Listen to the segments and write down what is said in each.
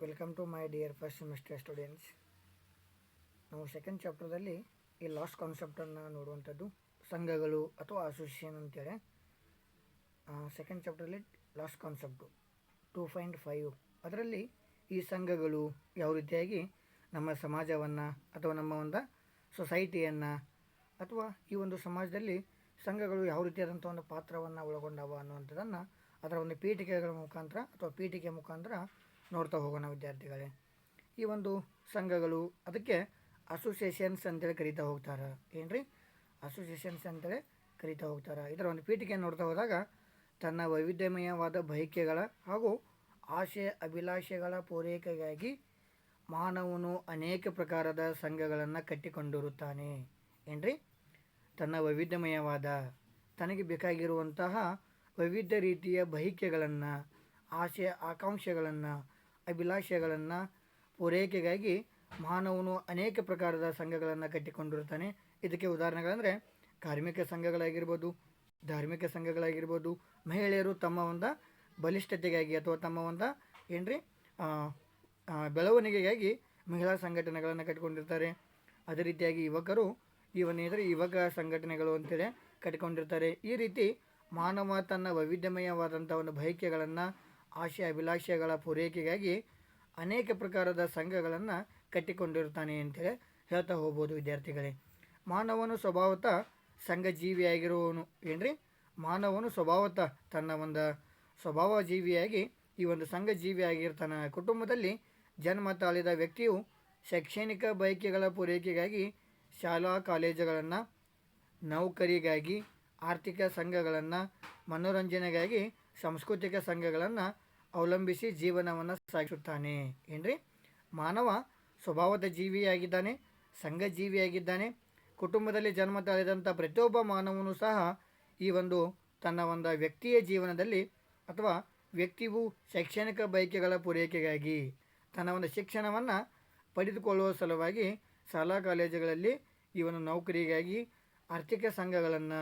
Welcome to my dear first semester students ನಾವು second ಚಾಪ್ಟರ್ದಲ್ಲಿ ಈ ಲಾಸ್ಟ್ ಕಾನ್ಸೆಪ್ಟನ್ನು ನೋಡುವಂಥದ್ದು, ಸಂಘಗಳು ಅಥವಾ ಅಸೋಸಿಯೇಷನ್ ಅಂತೇಳಿ second ಚಾಪ್ಟರ್ಲಿ last concept two point five ಅದರಲ್ಲಿ ಈ ಸಂಘಗಳು ಯಾವ ರೀತಿಯಾಗಿ ನಮ್ಮ ಸಮಾಜವನ್ನು ಅಥವಾ ನಮ್ಮ ಒಂದು ಸೊಸೈಟಿಯನ್ನು ಅಥವಾ ಈ ಒಂದು ಸಮಾಜದಲ್ಲಿ ಸಂಘಗಳು ಯಾವ ರೀತಿಯಾದಂಥ ಒಂದು ಪಾತ್ರವನ್ನು ಒಳಗೊಂಡವ ಅನ್ನುವಂಥದ್ದನ್ನು ಅದರ ಒಂದು ಪೀಠಿಕೆಗಳ ಮುಖಾಂತರ ಅಥವಾ ಪೀಠಿಕೆ ಮುಖಾಂತರ ನೋಡ್ತಾ ಹೋಗೋಣ ವಿದ್ಯಾರ್ಥಿಗಳೇ. ಈ ಒಂದು ಸಂಘಗಳು ಅದಕ್ಕೆ ಅಸೋಸಿಯೇಷನ್ಸ್ ಅಂತೇಳಿ ಕರೀತಾ ಹೋಗ್ತಾರೆ. ಏನ್ರಿ? ಅಸೋಸಿಯೇಷನ್ಸ್ ಅಂತೇಳಿ ಕರೀತಾ ಹೋಗ್ತಾರೆ. ಇದರ ಒಂದು ಪೀಠಿಕೆ ನೋಡ್ತಾ ಹೋದಾಗ ತನ್ನ ವೈವಿಧ್ಯಮಯವಾದ ಬಯಕೆಗಳ ಹಾಗೂ ಆಶಯ ಅಭಿಲಾಷೆಗಳ ಪೂರೈಕೆಗಾಗಿ ಮಾನವನು ಅನೇಕ ಪ್ರಕಾರದ ಸಂಘಗಳನ್ನು ಕಟ್ಟಿಕೊಂಡಿರುತ್ತಾನೆ. ಏನ್ರಿ? ತನ್ನ ವೈವಿಧ್ಯಮಯವಾದ, ತನಗೆ ಬೇಕಾಗಿರುವಂತಹ ವೈವಿಧ್ಯ ರೀತಿಯ ಬಹಿಕೆಗಳನ್ನು ಆಶಯ ಆಕಾಂಕ್ಷೆಗಳನ್ನು ಅಭಿಲಾಷೆಗಳನ್ನು ಪೂರೈಕೆಗಾಗಿ ಮಾನವನು ಅನೇಕ ಪ್ರಕಾರದ ಸಂಘಗಳನ್ನು ಕಟ್ಟಿಕೊಂಡಿರುತ್ತಾನೆ ಇದಕ್ಕೆ ಉದಾಹರಣೆಗಳಂದರೆ ಕಾರ್ಮಿಕ ಸಂಘಗಳಾಗಿರ್ಬೋದು, ಧಾರ್ಮಿಕ ಸಂಘಗಳಾಗಿರ್ಬೋದು, ಮಹಿಳೆಯರು ತಮ್ಮ ಒಂದು ಬಲಿಷ್ಠತೆಗಾಗಿ ಅಥವಾ ತಮ್ಮ ಒಂದು ಏನ್ರಿ? ಬೆಳವಣಿಗೆಗಾಗಿ ಮಹಿಳಾ ಸಂಘಟನೆಗಳನ್ನು ಕಟ್ಟಿಕೊಂಡಿರ್ತಾರೆ. ಅದೇ ರೀತಿಯಾಗಿ ಯುವಕರು ಇವನೇದರೆ ಯುವಕ ಸಂಘಟನೆಗಳು ಅಂತೇಳಿ ಕಟ್ಟಿಕೊಂಡಿರ್ತಾರೆ. ಈ ರೀತಿ ಮಾನವ ತನ್ನ ವೈವಿಧ್ಯಮಯವಾದಂಥ ಒಂದು ಬಯಕೆಗಳನ್ನು ಆಶೆ ಅಭಿಲಾಷೆಗಳ ಪೂರೈಕೆಗಾಗಿ ಅನೇಕ ಪ್ರಕಾರದ ಸಂಘಗಳನ್ನು ಕಟ್ಟಿಕೊಂಡಿರ್ತಾನೆ ಅಂತೇಳಿ ಹೇಳ್ತಾ ಹೋಗ್ಬೋದು ವಿದ್ಯಾರ್ಥಿಗಳೇ. ಮಾನವನು ಸ್ವಭಾವತ ಸಂಘ ಜೀವಿಯಾಗಿರುವವನು ಏನ್ರಿ? ಮಾನವನು ಸ್ವಭಾವತ ತನ್ನ ಒಂದು ಸ್ವಭಾವ ಜೀವಿಯಾಗಿ ಈ ಒಂದು ಸಂಘ ಜೀವಿಯಾಗಿರ್ತಾನೆ ಕುಟುಂಬದಲ್ಲಿ ಜನ್ಮ ತಾಳಿದ ವ್ಯಕ್ತಿಯು ಶೈಕ್ಷಣಿಕ ಬಯಕೆಗಳ ಪೂರೈಕೆಗಾಗಿ ಶಾಲಾ ಕಾಲೇಜುಗಳನ್ನು, ನೌಕರಿಗಾಗಿ, ಆರ್ಥಿಕ ಸಂಘಗಳನ್ನು, ಮನೋರಂಜನೆಗಾಗಿ ಸಾಂಸ್ಕೃತಿಕ ಸಂಘಗಳನ್ನು ಅವಲಂಬಿಸಿ ಜೀವನವನ್ನು ಸಾಗಿಸುತ್ತಾನೆ. ಏನ್ರಿ? ಮಾನವ ಸ್ವಭಾವದ ಜೀವಿಯಾಗಿದ್ದಾನೆ, ಸಂಘ ಜೀವಿಯಾಗಿದ್ದಾನೆ, ಕುಟುಂಬದಲ್ಲಿ ಜನ್ಮ ತಾಳಿದಂಥ ಪ್ರತಿಯೊಬ್ಬ ಮಾನವನು ಸಹ ಈ ಒಂದು ತನ್ನ ಒಂದು ವ್ಯಕ್ತಿಯ ಜೀವನದಲ್ಲಿ ಅಥವಾ ವ್ಯಕ್ತಿಯು ಶೈಕ್ಷಣಿಕ ಬಯಕೆಗಳ ಪೂರೈಕೆಗಾಗಿ ತನ್ನ ಒಂದು ಶಿಕ್ಷಣವನ್ನು ಪಡೆದುಕೊಳ್ಳುವ ಸಲುವಾಗಿ ಶಾಲಾ ಕಾಲೇಜುಗಳಲ್ಲಿ ಒಂದು ನೌಕರಿಗಾಗಿ ಆರ್ಥಿಕ ಸಂಘಗಳನ್ನು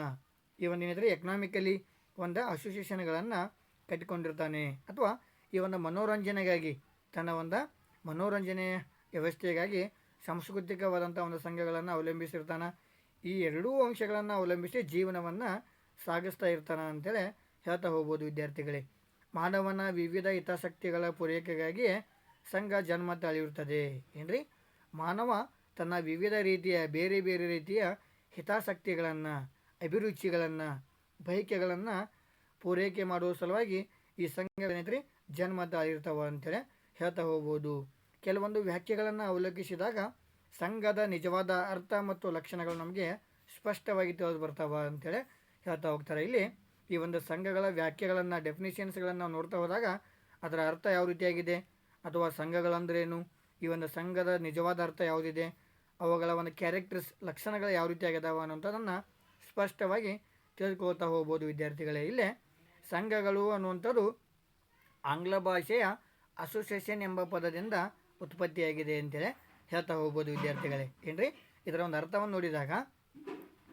ಏನಿದ್ರೆ ಎಕನಾಮಿಕಲಿ ಒಂದು ಅಸೋಸಿಯೇಷನ್ಗಳನ್ನು ಕಟ್ಟಿಕೊಂಡಿರ್ತಾನೆ. ಅಥವಾ ಈ ಒಂದು ಮನೋರಂಜನೆಗಾಗಿ, ತನ್ನ ಒಂದು ಮನೋರಂಜನೆಯ ವ್ಯವಸ್ಥೆಗಾಗಿ ಸಾಂಸ್ಕೃತಿಕವಾದಂಥ ಒಂದು ಸಂಘಗಳನ್ನು ಅವಲಂಬಿಸಿರ್ತಾನೆ. ಈ ಎರಡೂ ಅಂಶಗಳನ್ನು ಅವಲಂಬಿಸಿ ಜೀವನವನ್ನು ಸಾಗಿಸ್ತಾ ಇರ್ತಾನೆ ಅಂತೇಳಿ ಹೇಳ್ತಾ ಹೋಗ್ಬೋದು ವಿದ್ಯಾರ್ಥಿಗಳೇ. ಮಾನವನ ವಿವಿಧ ಹಿತಾಸಕ್ತಿಗಳ ಪೂರೈಕೆಗಾಗಿ ಸಂಘ ಜನ್ಮ ತಾಳಿರುತ್ತದೆ ಏನ್ರಿ? ಮಾನವ ತನ್ನ ವಿವಿಧ ರೀತಿಯ, ಬೇರೆ ಬೇರೆ ರೀತಿಯ ಹಿತಾಸಕ್ತಿಗಳನ್ನು, ಅಭಿರುಚಿಗಳನ್ನು ಬಯಕೆಗಳನ್ನು ಪೂರೈಕೆ ಮಾಡುವ ಸಲುವಾಗಿ ಈ ಸಂಘಗಳೇನೈತ್ರಿ ಜನ್ಮದ ಇರ್ತಾವ ಅಂತೇಳಿ ಹೇಳ್ತಾ ಹೋಗ್ಬೋದು. ಕೆಲವೊಂದು ವ್ಯಾಖ್ಯೆಗಳನ್ನು ಅವಲೋಕಿಸಿದಾಗ ಸಂಘದ ನಿಜವಾದ ಅರ್ಥ ಮತ್ತು ಲಕ್ಷಣಗಳು ನಮಗೆ ಸ್ಪಷ್ಟವಾಗಿ ತಿಳಿದು ಬರ್ತಾವ ಅಂತೇಳಿ ಹೇಳ್ತಾ ಹೋಗ್ತಾರೆ. ಇಲ್ಲಿ ಈ ಒಂದು ಸಂಘಗಳ ವ್ಯಾಖ್ಯೆಗಳನ್ನು ಡೆಫಿನಿಷನ್ಸ್ಗಳನ್ನು ನೋಡ್ತಾ ಹೋದಾಗ ಅದರ ಅರ್ಥ ಯಾವ ರೀತಿಯಾಗಿದೆ? ಅಥವಾ ಸಂಘಗಳಂದ್ರೇನು? ಈ ಒಂದು ಸಂಘದ ನಿಜವಾದ ಅರ್ಥ ಯಾವುದಿದೆ? ಅವುಗಳ ಒಂದು ಕ್ಯಾರೆಕ್ಟರ್ಸ್ ಲಕ್ಷಣಗಳು ಯಾವ ರೀತಿಯಾಗಿದಾವ ಅನ್ನೋಂಥದ್ದನ್ನು ಸ್ಪಷ್ಟವಾಗಿ ತಿಳ್ಕೊಳ್ತಾ ಹೋಗ್ಬೋದು ವಿದ್ಯಾರ್ಥಿಗಳೇ. ಇಲ್ಲೇ ಸಂಘಗಳು ಅನ್ನುವಂಥದ್ದು ಆಂಗ್ಲ ಭಾಷೆಯ ಅಸೋಸಿಯೇಷನ್ ಎಂಬ ಪದದಿಂದ ಉತ್ಪತ್ತಿಯಾಗಿದೆ ಅಂತೇಳಿ ಹೇಳ್ತಾ ಹೋಗ್ಬೋದು ವಿದ್ಯಾರ್ಥಿಗಳೇ. ಏನ್ರಿ? ಇದರ ಒಂದು ಅರ್ಥವನ್ನು ನೋಡಿದಾಗ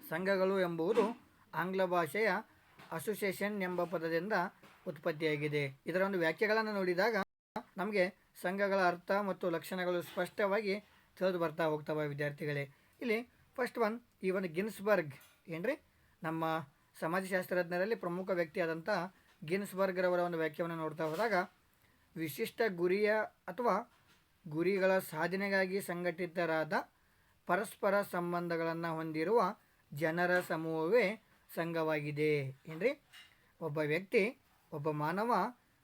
ಸಂಘಗಳು ಎಂಬುವುದು ಆಂಗ್ಲ ಭಾಷೆಯ ಅಸೋಸಿಯೇಷನ್ ಎಂಬ ಪದದಿಂದ ಉತ್ಪತ್ತಿಯಾಗಿದೆ. ಇದರ ಒಂದು ವ್ಯಾಖ್ಯೆಗಳನ್ನು ನೋಡಿದಾಗ ನಮಗೆ ಸಂಘಗಳ ಅರ್ಥ ಮತ್ತು ಲಕ್ಷಣಗಳು ಸ್ಪಷ್ಟವಾಗಿ ತಿಳಿದು ಬರ್ತಾ ಹೋಗ್ತವೆ ವಿದ್ಯಾರ್ಥಿಗಳೇ. ಇಲ್ಲಿ ಫಸ್ಟ್ ಒನ್ ಈ ಒಂದು ಗಿನ್ಸ್ಬರ್ಗ್. ಏನ್ರಿ? ನಮ್ಮ ಸಮಾಜಶಾಸ್ತ್ರಜ್ಞರಲ್ಲಿ ಪ್ರಮುಖ ವ್ಯಕ್ತಿಯಾದಂಥ ಗಿನ್ಸ್ಬರ್ಗ್ರವರ ಒಂದು ವ್ಯಾಖ್ಯವನ್ನು ನೋಡ್ತಾ ಹೋದಾಗ, ವಿಶಿಷ್ಟ ಗುರಿಯ ಅಥವಾ ಗುರಿಗಳ ಸಾಧನೆಗಾಗಿ ಸಂಘಟಿತರಾದ ಪರಸ್ಪರ ಸಂಬಂಧಗಳನ್ನು ಹೊಂದಿರುವ ಜನರ ಸಮೂಹವೇ ಸಂಘವಾಗಿದೆ. ಏನ್ರಿ? ಒಬ್ಬ ವ್ಯಕ್ತಿ, ಒಬ್ಬ ಮಾನವ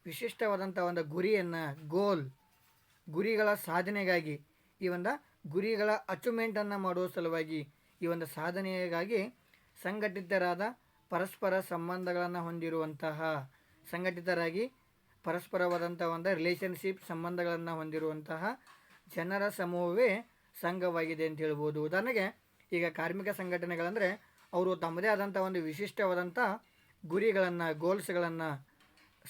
ವಿಶಿಷ್ಟವಾದಂಥ ಒಂದು ಗುರಿಯನ್ನು ಗೋಲ್ ಗುರಿಗಳ ಸಾಧನೆಗಾಗಿ, ಈ ಒಂದು ಗುರಿಗಳ ಅಚೀವ್ಮೆಂಟನ್ನು ಮಾಡುವ ಸಲುವಾಗಿ ಈ ಒಂದು ಸಾಧನೆಗಾಗಿ ಸಂಘಟಿತರಾದ ಪರಸ್ಪರ ಸಂಬಂಧಗಳನ್ನು ಹೊಂದಿರುವಂತಹ ಸಂಘಟಿತರಾಗಿ ಪರಸ್ಪರವಾದಂಥ ಒಂದು ರಿಲೇಷನ್ಶಿಪ್ ಸಂಬಂಧಗಳನ್ನು ಹೊಂದಿರುವಂತಹ ಜನರ ಸಮೂಹವೇ ಸಂಘವಾಗಿದೆ ಅಂತ ಹೇಳ್ಬೋದು. ಉದಾಹರಣೆಗೆ ಈಗ ಕಾರ್ಮಿಕ ಸಂಘಟನೆಗಳಂದರೆ ಅವರು ತಮ್ಮದೇ ಆದಂಥ ಒಂದು ವಿಶಿಷ್ಟವಾದಂಥ ಗುರಿಗಳನ್ನು ಗೋಲ್ಸ್ಗಳನ್ನು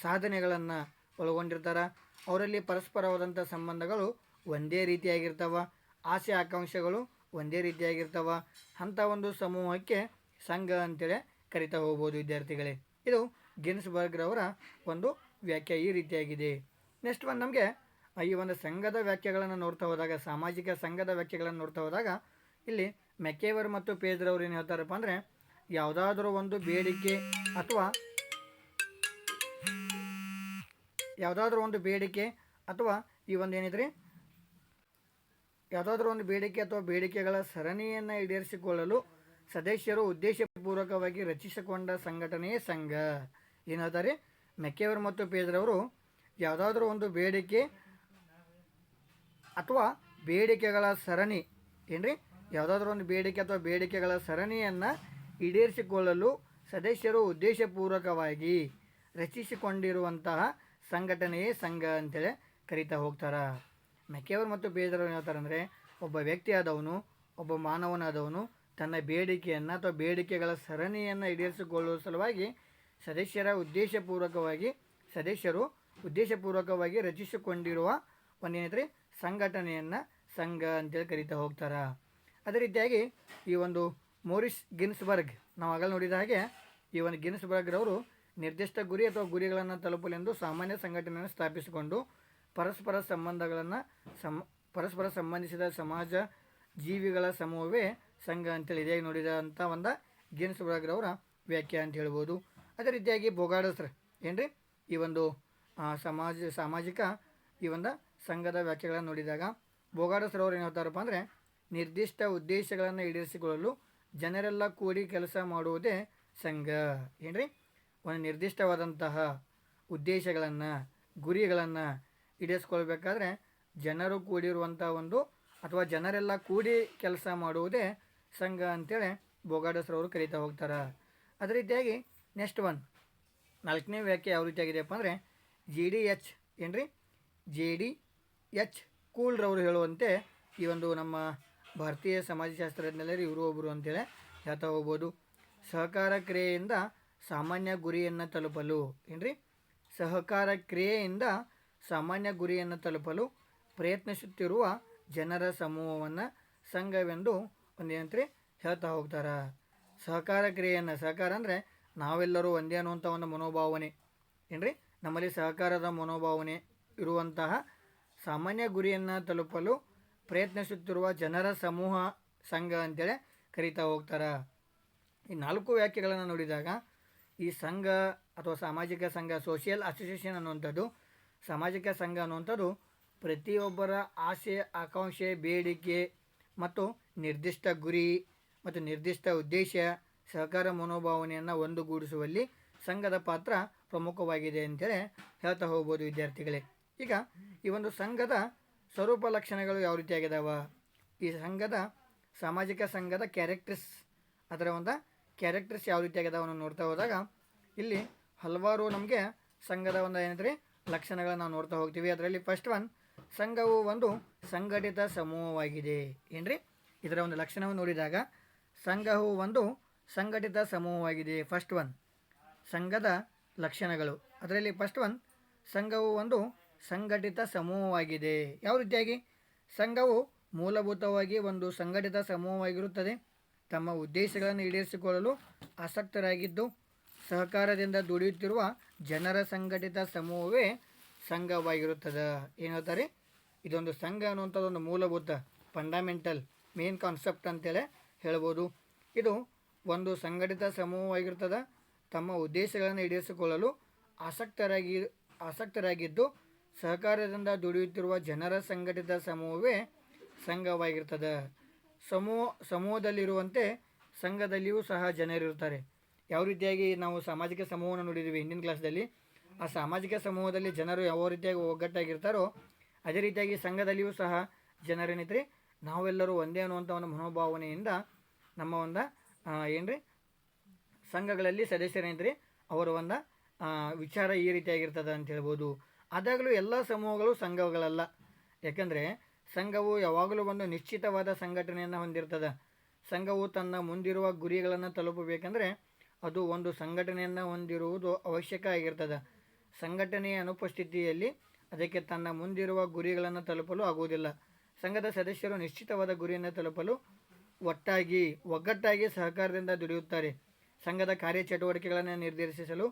ಸಾಧನೆಗಳನ್ನು ಒಳಗೊಂಡಿರ್ತಾರೆ. ಅವರಲ್ಲಿ ಪರಸ್ಪರವಾದಂಥ ಸಂಬಂಧಗಳು ಒಂದೇ ರೀತಿಯಾಗಿರ್ತವೆ. ಆಸೆ, ಆಕಾಂಕ್ಷೆಗಳು ಒಂದೇ ರೀತಿಯಾಗಿರ್ತವೆ. ಅಂಥ ಒಂದು ಸಮೂಹಕ್ಕೆ ಸಂಘ ಅಂತೇಳಿ ಕರಿತಾ ಹೋಗ್ಬೋದು, ವಿದ್ಯಾರ್ಥಿಗಳೇ. ಇದು ಗಿನ್ಸ್ಬರ್ಗ್ರವರ ಒಂದು ವ್ಯಾಖ್ಯೆ ಈ ರೀತಿಯಾಗಿದೆ. ನೆಕ್ಸ್ಟ್ ಒಂದು ನಮಗೆ ಈ ಒಂದು ಸಂಘದ ವ್ಯಾಖ್ಯೆಗಳನ್ನು ನೋಡ್ತಾ ಹೋದಾಗ, ಸಾಮಾಜಿಕ ಸಂಘದ ವ್ಯಾಖ್ಯೆಗಳನ್ನು ನೋಡ್ತಾ ಹೋದಾಗ, ಇಲ್ಲಿ ಮೆಕ್ಕೇವರ್ ಮತ್ತು ಪೇಜ್ರವ್ರು ಏನು ಹೇಳ್ತಾರಪ್ಪ ಅಂದರೆ, ಯಾವುದಾದ್ರೂ ಒಂದು ಬೇಡಿಕೆ ಅಥವಾ ಯಾವುದಾದ್ರೂ ಒಂದು ಬೇಡಿಕೆ ಅಥವಾ ಈ ಒಂದು ಏನಿದ್ರಿ, ಯಾವುದಾದ್ರೂ ಒಂದು ಬೇಡಿಕೆ ಅಥವಾ ಬೇಡಿಕೆಗಳ ಸರಣಿಯನ್ನು ಈಡೇರಿಸಿಕೊಳ್ಳಲು ಸದಸ್ಯರು ಉದ್ದೇಶಪೂರ್ವಕವಾಗಿ ರಚಿಸಿಕೊಂಡ ಸಂಘಟನೆಯೇ ಸಂಘ. ಏನಾದರೆ ಮೆಕ್ಕೆಯವರು ಮತ್ತು ಪೇಜ್ರವರು ಯಾವುದಾದ್ರೂ ಒಂದು ಬೇಡಿಕೆ ಅಥವಾ ಬೇಡಿಕೆಗಳ ಸರಣಿ, ಏನ್ರಿ? ಯಾವುದಾದ್ರೂ ಒಂದು ಬೇಡಿಕೆ ಅಥವಾ ಬೇಡಿಕೆಗಳ ಸರಣಿಯನ್ನು ಈಡೇರಿಸಿಕೊಳ್ಳಲು ಸದಸ್ಯರು ಉದ್ದೇಶಪೂರ್ವಕವಾಗಿ ರಚಿಸಿಕೊಂಡಿರುವಂತಹ ಸಂಘಟನೆಯೇ ಸಂಘ ಅಂತೇಳಿ ಕರಿತಾ ಹೋಗ್ತಾರೆ. ಮೆಕ್ಕೆಯವರು ಮತ್ತು ಬೇಜರವ್ರು ಹೇಳ್ತಾರೆ ಅಂದರೆ ಒಬ್ಬ ವ್ಯಕ್ತಿ ಆದವನು ಒಬ್ಬ ಮಾನವನಾದವನು ತನ್ನ ಬೇಡಿಕೆಯನ್ನು ಅಥವಾ ಬೇಡಿಕೆಗಳ ಸರಣಿಯನ್ನು ಈಡೇರಿಸಿಕೊಳ್ಳುವ ಸಲುವಾಗಿ ಸದಸ್ಯರ ಉದ್ದೇಶಪೂರ್ವಕವಾಗಿ, ಸದಸ್ಯರು ಉದ್ದೇಶಪೂರ್ವಕವಾಗಿ ರಚಿಸಿಕೊಂಡಿರುವ ಒಂದೇನಿದ್ರೆ ಸಂಘಟನೆಯನ್ನು ಸಂಘ ಅಂತೇಳಿ ಕರೀತಾ ಹೋಗ್ತಾರೆ. ಅದೇ ರೀತಿಯಾಗಿ ಈ ಒಂದು ಮೋರಿಸ್ ಗಿನ್ಸ್ಬರ್ಗ್, ನಾವು ಆಗಲೇ ನೋಡಿದ ಹಾಗೆ ಈ ಒಂದು ಗಿನ್ಸ್ಬರ್ಗ್ರವರು ನಿರ್ದಿಷ್ಟ ಗುರಿ ಅಥವಾ ಗುರಿಗಳನ್ನು ತಲುಪಲೆಂದು ಸಾಮಾನ್ಯ ಸಂಘಟನೆಯನ್ನು ಸ್ಥಾಪಿಸಿಕೊಂಡು ಪರಸ್ಪರ ಸಂಬಂಧಗಳನ್ನು ಸಂ ಪರಸ್ಪರ ಸಂಬಂಧಿಸಿದ ಸಮಾಜ ಜೀವಿಗಳ ಸಮೂಹವೇ ಸಂಘ ಅಂತೇಳಿ ಇದೇ ನೋಡಿದಂಥ ಒಂದು ಗಿನ್ಸ್ಬರ್ಗ್ರವರ ವ್ಯಾಖ್ಯೆ ಅಂತ ಹೇಳ್ಬೋದು. ಅದೇ ರೀತಿಯಾಗಿ ಬೊಗಾಡಸ್ರ ಏನ್ರಿ? ಈ ಒಂದು ಸಮಾಜ, ಸಾಮಾಜಿಕ ಈ ಒಂದು ಸಂಘದ ವ್ಯಾಖ್ಯೆಗಳನ್ನು ನೋಡಿದಾಗ ಬೋಗಾಡಸ್ರವ್ರು ಏನು ಹೇಳ್ತಾರಪ್ಪ ಅಂದರೆ, ನಿರ್ದಿಷ್ಟ ಉದ್ದೇಶಗಳನ್ನು ಈಡೇರಿಸಿಕೊಳ್ಳಲು ಜನರೆಲ್ಲ ಕೂಡಿ ಕೆಲಸ ಮಾಡುವುದೇ ಸಂಘ, ಏನ್ರಿ? ಒಂದು ನಿರ್ದಿಷ್ಟವಾದಂತಹ ಉದ್ದೇಶಗಳನ್ನು, ಗುರಿಗಳನ್ನು ಈಡೇರಿಸ್ಕೊಳ್ಬೇಕಾದ್ರೆ ಜನರು ಕೂಡಿರುವಂಥ ಒಂದು ಅಥವಾ ಜನರೆಲ್ಲ ಕೂಡಿ ಕೆಲಸ ಮಾಡುವುದೇ ಸಂಘ ಅಂತೇಳಿ ಬೋಗಾಡಸ್ರವರು ಕರೀತಾ ಹೋಗ್ತಾರೆ. ಅದೇ ರೀತಿಯಾಗಿ ನೆಕ್ಸ್ಟ್ ಒನ್, ನಾಲ್ಕನೇ ವ್ಯಾಖ್ಯೆ ಯಾವ ರೀತಿಯಾಗಿದೆಯಪ್ಪ ಅಂದರೆ ಜಿ ಡಿ ಎಚ್ ಏನ್ರಿ? ಜೆ ಡಿ ಎಚ್ ಕೂಲ್ರವರು ಹೇಳುವಂತೆ ಈ ಒಂದು ನಮ್ಮ ಭಾರತೀಯ ಸಮಾಜಶಾಸ್ತ್ರಜ್ಞರಲ್ಲಿ ಇವರು ಒಬ್ಬರು ಅಂತೇಳಿ ಹೇಳ್ತಾ ಹೋಗ್ಬೋದು. ಸಹಕಾರ ಕ್ರಿಯೆಯಿಂದ ಸಾಮಾನ್ಯ ಗುರಿಯನ್ನು ತಲುಪಲು ಏನ್ರಿ? ಸಹಕಾರ ಕ್ರಿಯೆಯಿಂದ ಸಾಮಾನ್ಯ ಗುರಿಯನ್ನು ತಲುಪಲು ಪ್ರಯತ್ನಿಸುತ್ತಿರುವ ಜನರ ಸಮೂಹವನ್ನು ಸಂಘವೆಂದು ಒಂದೇನಂತ್ರಿ ಹೇಳ್ತಾ ಹೋಗ್ತಾರೆ. ಸಹಕಾರ ಕ್ರಿಯೆಯನ್ನು, ಸಹಕಾರ ಅಂದರೆ ನಾವೆಲ್ಲರೂ ಒಂದೇ ಅನ್ನುವಂಥ ಒಂದು ಮನೋಭಾವನೆ. ಏನ್ರಿ? ನಮ್ಮಲ್ಲಿ ಸಹಕಾರದ ಮನೋಭಾವನೆ ಇರುವಂತಹ ಸಾಮಾನ್ಯ ಗುರಿಯನ್ನು ತಲುಪಲು ಪ್ರಯತ್ನಿಸುತ್ತಿರುವ ಜನರ ಸಮೂಹ ಸಂಘ ಅಂತೇಳಿ ಕರೀತಾ ಹೋಗ್ತಾರೆ. ಈ ನಾಲ್ಕು ವ್ಯಾಖ್ಯೆಗಳನ್ನು ನೋಡಿದಾಗ ಈ ಸಂಘ ಅಥವಾ ಸಾಮಾಜಿಕ ಸಂಘ ಸೋಷಿಯಲ್ ಅಸೋಸಿಯೇಷನ್ ಅನ್ನುವಂಥದ್ದು, ಸಾಮಾಜಿಕ ಸಂಘ ಅನ್ನುವಂಥದ್ದು ಪ್ರತಿಯೊಬ್ಬರ ಆಸೆ, ಆಕಾಂಕ್ಷೆ, ಬೇಡಿಕೆ ಮತ್ತು ನಿರ್ದಿಷ್ಟ ಗುರಿ ಮತ್ತು ನಿರ್ದಿಷ್ಟ ಉದ್ದೇಶ, ಸಹಕಾರ ಮನೋಭಾವನೆಯನ್ನು ಒಂದುಗೂಡಿಸುವಲ್ಲಿ ಸಂಘದ ಪಾತ್ರ ಪ್ರಮುಖವಾಗಿದೆ ಅಂತೇಳಿ ಹೇಳ್ತಾ ಹೋಗ್ಬೋದು ವಿದ್ಯಾರ್ಥಿಗಳೇ. ಈಗ ಈ ಒಂದು ಸಂಘದ ಸ್ವರೂಪ ಲಕ್ಷಣಗಳು ಯಾವ ರೀತಿಯಾಗಿದಾವ? ಈ ಸಂಘದ ಸಾಮಾಜಿಕ ಸಂಘದ ಕ್ಯಾರೆಕ್ಟರ್ಸ್ ಅದರ ಒಂದು ಕ್ಯಾರೆಕ್ಟರ್ಸ್ ಯಾವ ರೀತಿಯಾಗಿದಾವ ನಾವು ನೋಡ್ತಾ ಹೋದಾಗ ಇಲ್ಲಿ ಹಲವಾರು ನಮಗೆ ಸಂಘದ ಒಂದು ಏನಂದ್ರೆ ಲಕ್ಷಣಗಳನ್ನು ನಾವು ನೋಡ್ತಾ ಹೋಗ್ತೀವಿ. ಅದರಲ್ಲಿ ಫಸ್ಟ್ ಒನ್ ಸಂಘವು ಒಂದು ಸಂಘಟಿತ ಸಮೂಹವಾಗಿದೆ. ಏನ್ರಿ? ಇದರ ಒಂದು ಲಕ್ಷಣವನ್ನು ನೋಡಿದಾಗ ಸಂಘವು ಒಂದು ಸಂಘಟಿತ ಸಮೂಹವಾಗಿದೆ. ಫಸ್ಟ್ ಒನ್ ಸಂಘದ ಲಕ್ಷಣಗಳು. ಅದರಲ್ಲಿ ಫಸ್ಟ್ ಒನ್ ಸಂಘವು ಒಂದು ಸಂಘಟಿತ ಸಮೂಹವಾಗಿದೆ. ಯಾವ ರೀತಿಯಾಗಿ? ಸಂಘವು ಮೂಲಭೂತವಾಗಿ ಒಂದು ಸಂಘಟಿತ ಸಮೂಹವಾಗಿರುತ್ತದೆ. ತಮ್ಮ ಉದ್ದೇಶಗಳನ್ನು ಈಡೇರಿಸಿಕೊಳ್ಳಲು ಆಸಕ್ತರಾಗಿದ್ದು, ಸಹಕಾರದಿಂದ ದುಡಿಯುತ್ತಿರುವ ಜನರ ಸಂಘಟಿತ ಸಮೂಹವೇ ಸಂಘವಾಗಿರುತ್ತದೆ. ಏನು ಹೇಳ್ತಾರೆ? ಇದೊಂದು ಸಂಘ ಅನ್ನುವಂಥದ್ದು ಒಂದು ಮೂಲಭೂತ ಫಂಡಮೆಂಟಲ್ ಮೇನ್ ಕಾನ್ಸೆಪ್ಟ್ ಅಂತೇಳಿ ಹೇಳ್ಬೋದು. ಇದು ಒಂದು ಸಂಘಟಿತ ಸಮೂಹವಾಗಿರ್ತದೆ. ತಮ್ಮ ಉದ್ದೇಶಗಳನ್ನು ಈಡೇರಿಸಿಕೊಳ್ಳಲು ಆಸಕ್ತರಾಗಿ, ಆಸಕ್ತರಾಗಿದ್ದು ಸಹಕಾರದಿಂದ ದುಡಿಯುತ್ತಿರುವ ಜನರ ಸಂಘಟಿತ ಸಮೂಹವೇ ಸಂಘವಾಗಿರ್ತದೆ. ಸಮೂಹ ಸಮೂಹದಲ್ಲಿರುವಂತೆ ಸಂಘದಲ್ಲಿಯೂ ಸಹ ಜನರಿರ್ತಾರೆ ಯಾವ ರೀತಿಯಾಗಿ ನಾವು ಸಾಮಾಜಿಕ ಸಮೂಹವನ್ನು ನೋಡಿದ್ದೀವಿ ಹಿಂದಿನ ಕ್ಲಾಸ್ದಲ್ಲಿ ಆ ಸಾಮಾಜಿಕ ಸಮೂಹದಲ್ಲಿ ಜನರು ಯಾವ ರೀತಿಯಾಗಿ ಒಗ್ಗಟ್ಟಾಗಿರ್ತಾರೋ, ಅದೇ ರೀತಿಯಾಗಿ ಸಂಘದಲ್ಲಿಯೂ ಸಹ ಜನರೇನಿದ್ರಿ ನಾವೆಲ್ಲರೂ ಒಂದೇ ಅನ್ನುವಂಥ ಒಂದು ಮನೋಭಾವನೆಯಿಂದ ನಮ್ಮ ಒಂದು ಏನ್ರಿ? ಸಂಘಗಳಲ್ಲಿ ಸದಸ್ಯರೇನಿದ್ರಿ ಅವರ ಒಂದು ವಿಚಾರ ಈ ರೀತಿಯಾಗಿರ್ತದೆ ಅಂತ ಹೇಳ್ಬೋದು. ಆದಾಗಲೂ ಎಲ್ಲ ಸಮೂಹಗಳು ಸಂಘಗಳಲ್ಲ. ಯಾಕಂದರೆ ಸಂಘವು ಯಾವಾಗಲೂ ಒಂದು ನಿಶ್ಚಿತವಾದ ಸಂಘಟನೆಯನ್ನು ಹೊಂದಿರ್ತದೆ. ಸಂಘವು ತನ್ನ ಮುಂದಿರುವ ಗುರಿಗಳನ್ನು ತಲುಪಬೇಕೆಂದರೆ ಅದು ಒಂದು ಸಂಘಟನೆಯನ್ನು ಹೊಂದಿರುವುದು ಅವಶ್ಯಕ ಆಗಿರ್ತದೆ. ಸಂಘಟನೆಯ ಅನುಪಸ್ಥಿತಿಯಲ್ಲಿ ಅದಕ್ಕೆ ತನ್ನ ಮುಂದಿರುವ ಗುರಿಗಳನ್ನು ತಲುಪಲು ಆಗುವುದಿಲ್ಲ. ಸಂಘದ ಸದಸ್ಯರು ನಿಶ್ಚಿತವಾದ ಗುರಿಯನ್ನು ತಲುಪಲು ಒಟ್ಟಾಗಿ ಒಗ್ಗಟ್ಟಾಗಿ ಸಹಕಾರದಿಂದ ದುಡಿಯುತ್ತಾರೆ. ಸಂಘದ ಕಾರ್ಯಚಟುವಟಿಕೆಗಳನ್ನು ನಿರ್ದೇಶಿಸಲು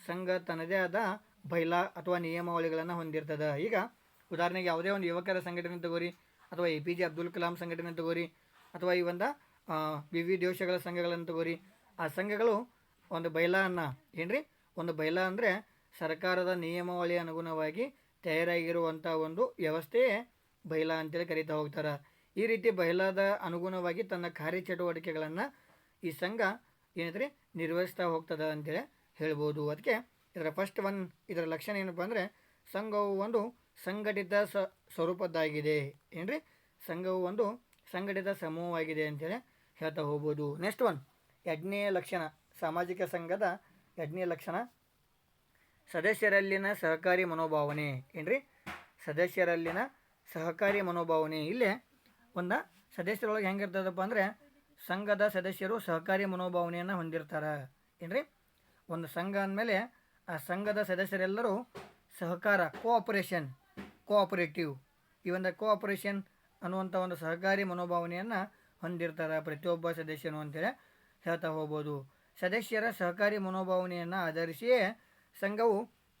ಸಂಘ ತನ್ನದೇ ಆದ ಬೈಲಾ ಅಥವಾ ನಿಯಮಾವಳಿಗಳನ್ನು ಹೊಂದಿರ್ತದೆ. ಈಗ ಉದಾಹರಣೆಗೆ ಯಾವುದೇ ಒಂದು ಯುವಕರ ಸಂಘಟನೆ ತಗೋರಿ ಅಥವಾ A P J Abdul Kalam ಸಂಘಟನೆ ತಗೋರಿ ಅಥವಾ ಈ ಒಂದು ಆ, ವಿವಿಧ ದೇಶಗಳ ಸಂಘಗಳನ್ನು ತಗೋರಿ ಆ ಸಂಘಗಳು ಒಂದು ಬೈಲಾನ್ನ ರೀ ಒಂದು ಬೈಲಾ ಅಂದರೆ ಸರ್ಕಾರದ ನಿಯಮಾವಳಿ ಅನುಗುಣವಾಗಿ ತಯಾರಾಗಿರುವಂಥ ಒಂದು ವ್ಯವಸ್ಥೆಯೇ ಬೈಲಾ ಅಂತೇಳಿ ಕರೀತಾ ಹೋಗ್ತಾರೆ. ಈ ರೀತಿ ಬೈಲಾದ ಅನುಗುಣವಾಗಿ ತನ್ನ ಕಾರ್ಯಚಟುವಟಿಕೆಗಳನ್ನು ಈ ಸಂಘ ಏನಿದ್ರೆ ನಿರ್ವಹಿಸ್ತಾ ಹೋಗ್ತದೆ ಅಂತೇಳಿ ಹೇಳ್ಬೋದು. ಅದಕ್ಕೆ ಇದರ ಫಸ್ಟ್ ಒನ್ ಇದರ ಲಕ್ಷಣ ಏನಪ್ಪ ಅಂದರೆ, ಸಂಘವು ಒಂದು ಸಂಘಟಿತ ಸ, ಸ್ವರೂಪದ್ದಾಗಿದೆ. ಏನ್ರಿ? ಸಂಘವು ಒಂದು ಸಂಘಟಿತ ಸಮೂಹವಾಗಿದೆ ಅಂತೇಳಿ ಹೇಳ್ತಾ ಹೋಗ್ಬೋದು. ನೆಕ್ಸ್ಟ್ ಒನ್ ಎರಡನೇ ಲಕ್ಷಣ. ಸಾಮಾಜಿಕ ಸಂಘದ ಎರಡನೇ ಲಕ್ಷಣ. ಸದಸ್ಯರಲ್ಲಿನ ಸಹಕಾರಿ ಮನೋಭಾವನೆ. ಏನ್ರಿ? ಸದಸ್ಯರಲ್ಲಿನ ಸಹಕಾರಿ ಮನೋಭಾವನೆ ಇಲ್ಲಿ ಒಂದು ಸದಸ್ಯರೊಳಗೆ ಹೆಂಗಿರ್ತದಪ್ಪ ಅಂದರೆ ಸಂಘದ ಸದಸ್ಯರು ಸಹಕಾರಿ ಮನೋಭಾವನೆಯನ್ನು ಹೊಂದಿರ್ತಾರೆ. ಏನ್ರಿ? ಒಂದು ಸಂಘ ಅಂದಮೇಲೆ ಆ ಸಂಘದ ಸದಸ್ಯರೆಲ್ಲರೂ ಸಹಕಾರ ಕೋಆಪರೇಷನ್ ಕೋಆಪರೇಟಿವ್ ಈ ಒಂದು ಕೋಆಪರೇಷನ್ ಅನ್ನುವಂಥ ಒಂದು ಸಹಕಾರಿ ಮನೋಭಾವನೆಯನ್ನು ಹೊಂದಿರ್ತಾರೆ ಪ್ರತಿಯೊಬ್ಬ ಸದಸ್ಯನು ಅಂತೇಳಿ ಹೇಳ್ತಾ ಹೋಗ್ಬೋದು. ಸದಸ್ಯರ ಸಹಕಾರಿ ಮನೋಭಾವನೆಯನ್ನು ಆಧರಿಸಿಯೇ ಸಂಘವು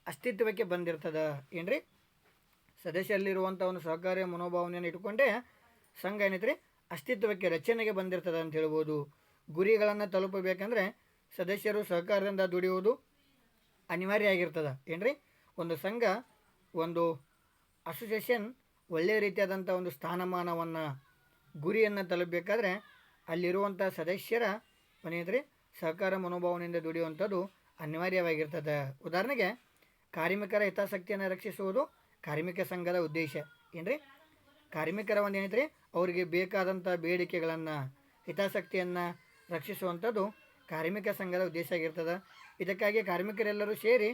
ಅಸ್ತಿತ್ವಕ್ಕೆ ಬಂದಿರ್ತದೆ. ಏನ್ರಿ? ಸದಸ್ಯರಲ್ಲಿರುವಂಥ ಒಂದು ಸಹಕಾರಿ ಮನೋಭಾವನೆಯನ್ನು ಇಟ್ಟುಕೊಂಡೇ ಸಂಘ ಏನೈತ್ರಿ ಅಸ್ತಿತ್ವಕ್ಕೆ ರಚನೆಗೆ ಬಂದಿರ್ತದೆ ಅಂತ ಹೇಳ್ಬೋದು. ಗುರಿಗಳನ್ನು ತಲುಪಬೇಕಂದ್ರೆ ಸದಸ್ಯರು ಸಹಕಾರದಿಂದ ದುಡಿಯುವುದು ಅನಿವಾರ್ಯ ಆಗಿರ್ತದೆ ಏನ್ರಿ, ಒಂದು ಸಂಘ, ಒಂದು ಅಸೋಸಿಯೇಷನ್ ಒಳ್ಳೆಯ ರೀತಿಯಾದಂಥ ಒಂದು ಸ್ಥಾನಮಾನವನ್ನು, ಗುರಿಯನ್ನು ತಲುಪಬೇಕಾದ್ರೆ ಅಲ್ಲಿರುವಂಥ ಸದಸ್ಯರ ಏನೇನ್ರಿ ಸಹಕಾರ ಮನೋಭಾವನೆಯಿಂದ ದುಡಿಯುವಂಥದ್ದು ಅನಿವಾರ್ಯವಾಗಿರ್ತದೆ. ಉದಾಹರಣೆಗೆ ಕಾರ್ಮಿಕರ ಹಿತಾಸಕ್ತಿಯನ್ನು ರಕ್ಷಿಸುವುದು ಕಾರ್ಮಿಕ ಸಂಘದ ಉದ್ದೇಶ. ಏನ್ರಿ? ಕಾರ್ಮಿಕರ ಒಂದು ಏನೈತ್ರಿ? ಅವರಿಗೆ ಬೇಕಾದಂಥ ಬೇಡಿಕೆಗಳನ್ನು, ಹಿತಾಸಕ್ತಿಯನ್ನು ರಕ್ಷಿಸುವಂಥದ್ದು ಕಾರ್ಮಿಕ ಸಂಘದ ಉದ್ದೇಶ ಆಗಿರ್ತದೆ. ಇದಕ್ಕಾಗಿ ಕಾರ್ಮಿಕರೆಲ್ಲರೂ ಸೇರಿ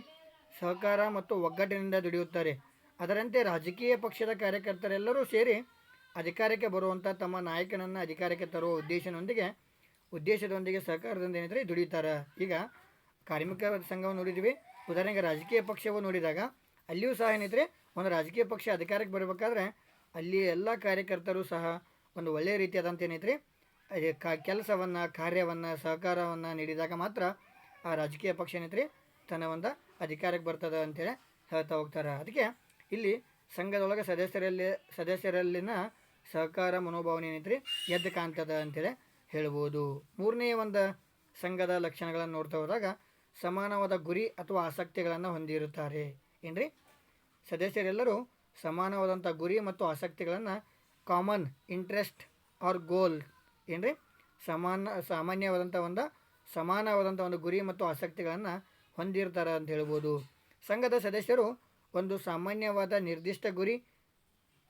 ಸಹಕಾರ ಮತ್ತು ಒಗ್ಗಟ್ಟಿನಿಂದ ದುಡಿಯುತ್ತಾರೆ. ಅದರಂತೆ ರಾಜಕೀಯ ಪಕ್ಷದ ಕಾರ್ಯಕರ್ತರೆಲ್ಲರೂ ಸೇರಿ ಅಧಿಕಾರಕ್ಕೆ ಬರುವಂಥ ತಮ್ಮ ನಾಯಕನನ್ನು ಅಧಿಕಾರಕ್ಕೆ ತರುವ ಉದ್ದೇಶದೊಂದಿಗೆ ಉದ್ದೇಶದೊಂದಿಗೆ ಸಹಕಾರದಿಂದ ಏನಿದ್ರೆ ದುಡಿತಾರೆ. ಈಗ ಕಾರ್ಮಿಕ ಸಂಘವನ್ನು ನೋಡಿದ್ವಿ. ಉದಾಹರಣೆಗೆ ರಾಜಕೀಯ ಪಕ್ಷವು ನೋಡಿದಾಗ ಅಲ್ಲಿಯೂ ಸಹ ಏನೈತ್ರಿ? ಒಂದು ರಾಜಕೀಯ ಪಕ್ಷ ಅಧಿಕಾರಕ್ಕೆ ಬರಬೇಕಾದ್ರೆ ಅಲ್ಲಿ ಎಲ್ಲ ಕಾರ್ಯಕರ್ತರು ಸಹ ಒಂದು ಒಳ್ಳೆಯ ರೀತಿಯಾದಂಥ ಏನೈತ್ರಿ ಕ, ಕೆಲಸವನ್ನು, ಕಾರ್ಯವನ್ನು, ಸಹಕಾರವನ್ನು ನೀಡಿದಾಗ ಮಾತ್ರ ಆ ರಾಜಕೀಯ ಪಕ್ಷ ಏನೈತ್ರಿ, ತನ್ನ ಒಂದು ಅಧಿಕಾರಕ್ಕೆ ಬರ್ತದೆ ಅಂತೇಳಿ ಹೇಳ್ತಾ ಹೋಗ್ತಾರೆ. ಅದಕ್ಕೆ ಇಲ್ಲಿ ಸಂಘದೊಳಗೆ ಸದಸ್ಯರಲ್ಲಿ, ಸದಸ್ಯರಲ್ಲಿನ ಸಹಕಾರ ಮನೋಭಾವನೆ ಏನೈತ್ರಿ, ಎದ್ದು ಕಾಣ್ತದೆ ಅಂತೇಳಿ ಹೇಳ್ಬೋದು. ಮೂರನೇ ಒಂದು ಸಂಘದ ಲಕ್ಷಣಗಳನ್ನು ನೋಡ್ತಾ ಹೋದಾಗ ಸಮಾನವಾದ ಗುರಿ ಅಥವಾ ಆಸಕ್ತಿಗಳನ್ನು ಹೊಂದಿರುತ್ತಾರೆ. ಏನ್ರಿ? ಸದಸ್ಯರೆಲ್ಲರೂ ಸಮಾನವಾದಂಥ ಗುರಿ ಮತ್ತು ಆಸಕ್ತಿಗಳನ್ನು ಕಾಮನ್ ಇಂಟ್ರೆಸ್ಟ್ ಆರ್ ಗೋಲ್ ಏನ್ರಿ? ಸಮಾನ, ಸಾಮಾನ್ಯವಾದಂಥ ಒಂದು, ಸಮಾನವಾದಂಥ ಒಂದು ಗುರಿ ಮತ್ತು ಆಸಕ್ತಿಗಳನ್ನು ಹೊಂದಿರ್ತಾರೆ ಅಂತ ಹೇಳ್ಬೋದು. ಸಂಘದ ಸದಸ್ಯರು ಒಂದು ಸಾಮಾನ್ಯವಾದ ನಿರ್ದಿಷ್ಟ ಗುರಿ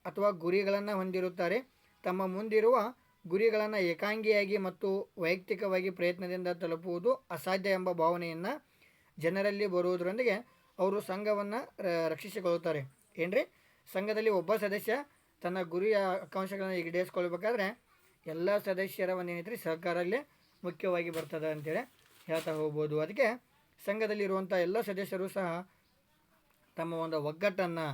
ಅಥವಾ ಗುರಿಗಳನ್ನು ಹೊಂದಿರುತ್ತಾರೆ. ತಮ್ಮ ಮುಂದಿರುವ ಗುರಿಗಳನ್ನು ಏಕಾಂಗಿಯಾಗಿ ಮತ್ತು ವೈಯಕ್ತಿಕವಾಗಿ ಪ್ರಯತ್ನದಿಂದ ತಲುಪುವುದು ಅಸಾಧ್ಯ ಎಂಬ ಭಾವನೆಯನ್ನು ಜನರಲ್ಲಿ ಬರುವುದರೊಂದಿಗೆ ಅವರು ಸಂಘವನ್ನು ರಕ್ಷಿಸಿಕೊಳ್ಳುತ್ತಾರೆ. ಏನ್ರಿ? ಸಂಘದಲ್ಲಿ ಒಬ್ಬ ಸದಸ್ಯ ತನ್ನ ಗುರಿಯ ಆಕಾಂಕ್ಷೆಗಳನ್ನು ಈಡೇರಿಸ್ಕೊಳ್ಬೇಕಾದ್ರೆ ಎಲ್ಲ ಸದಸ್ಯರ ಒಂದು ಸಹಕಾರ ಇಲ್ಲಿ ಮುಖ್ಯವಾಗಿ ಬರ್ತದೆ ಅಂತೇಳಿ ಹೇಳ್ತಾ ಹೋಗ್ಬೋದು. ಅದಕ್ಕೆ ಸಂಘದಲ್ಲಿರುವಂಥ ಎಲ್ಲ ಸದಸ್ಯರು ಸಹ ತಮ್ಮ ಒಂದು ಒಗ್ಗಟ್ಟನ್ನು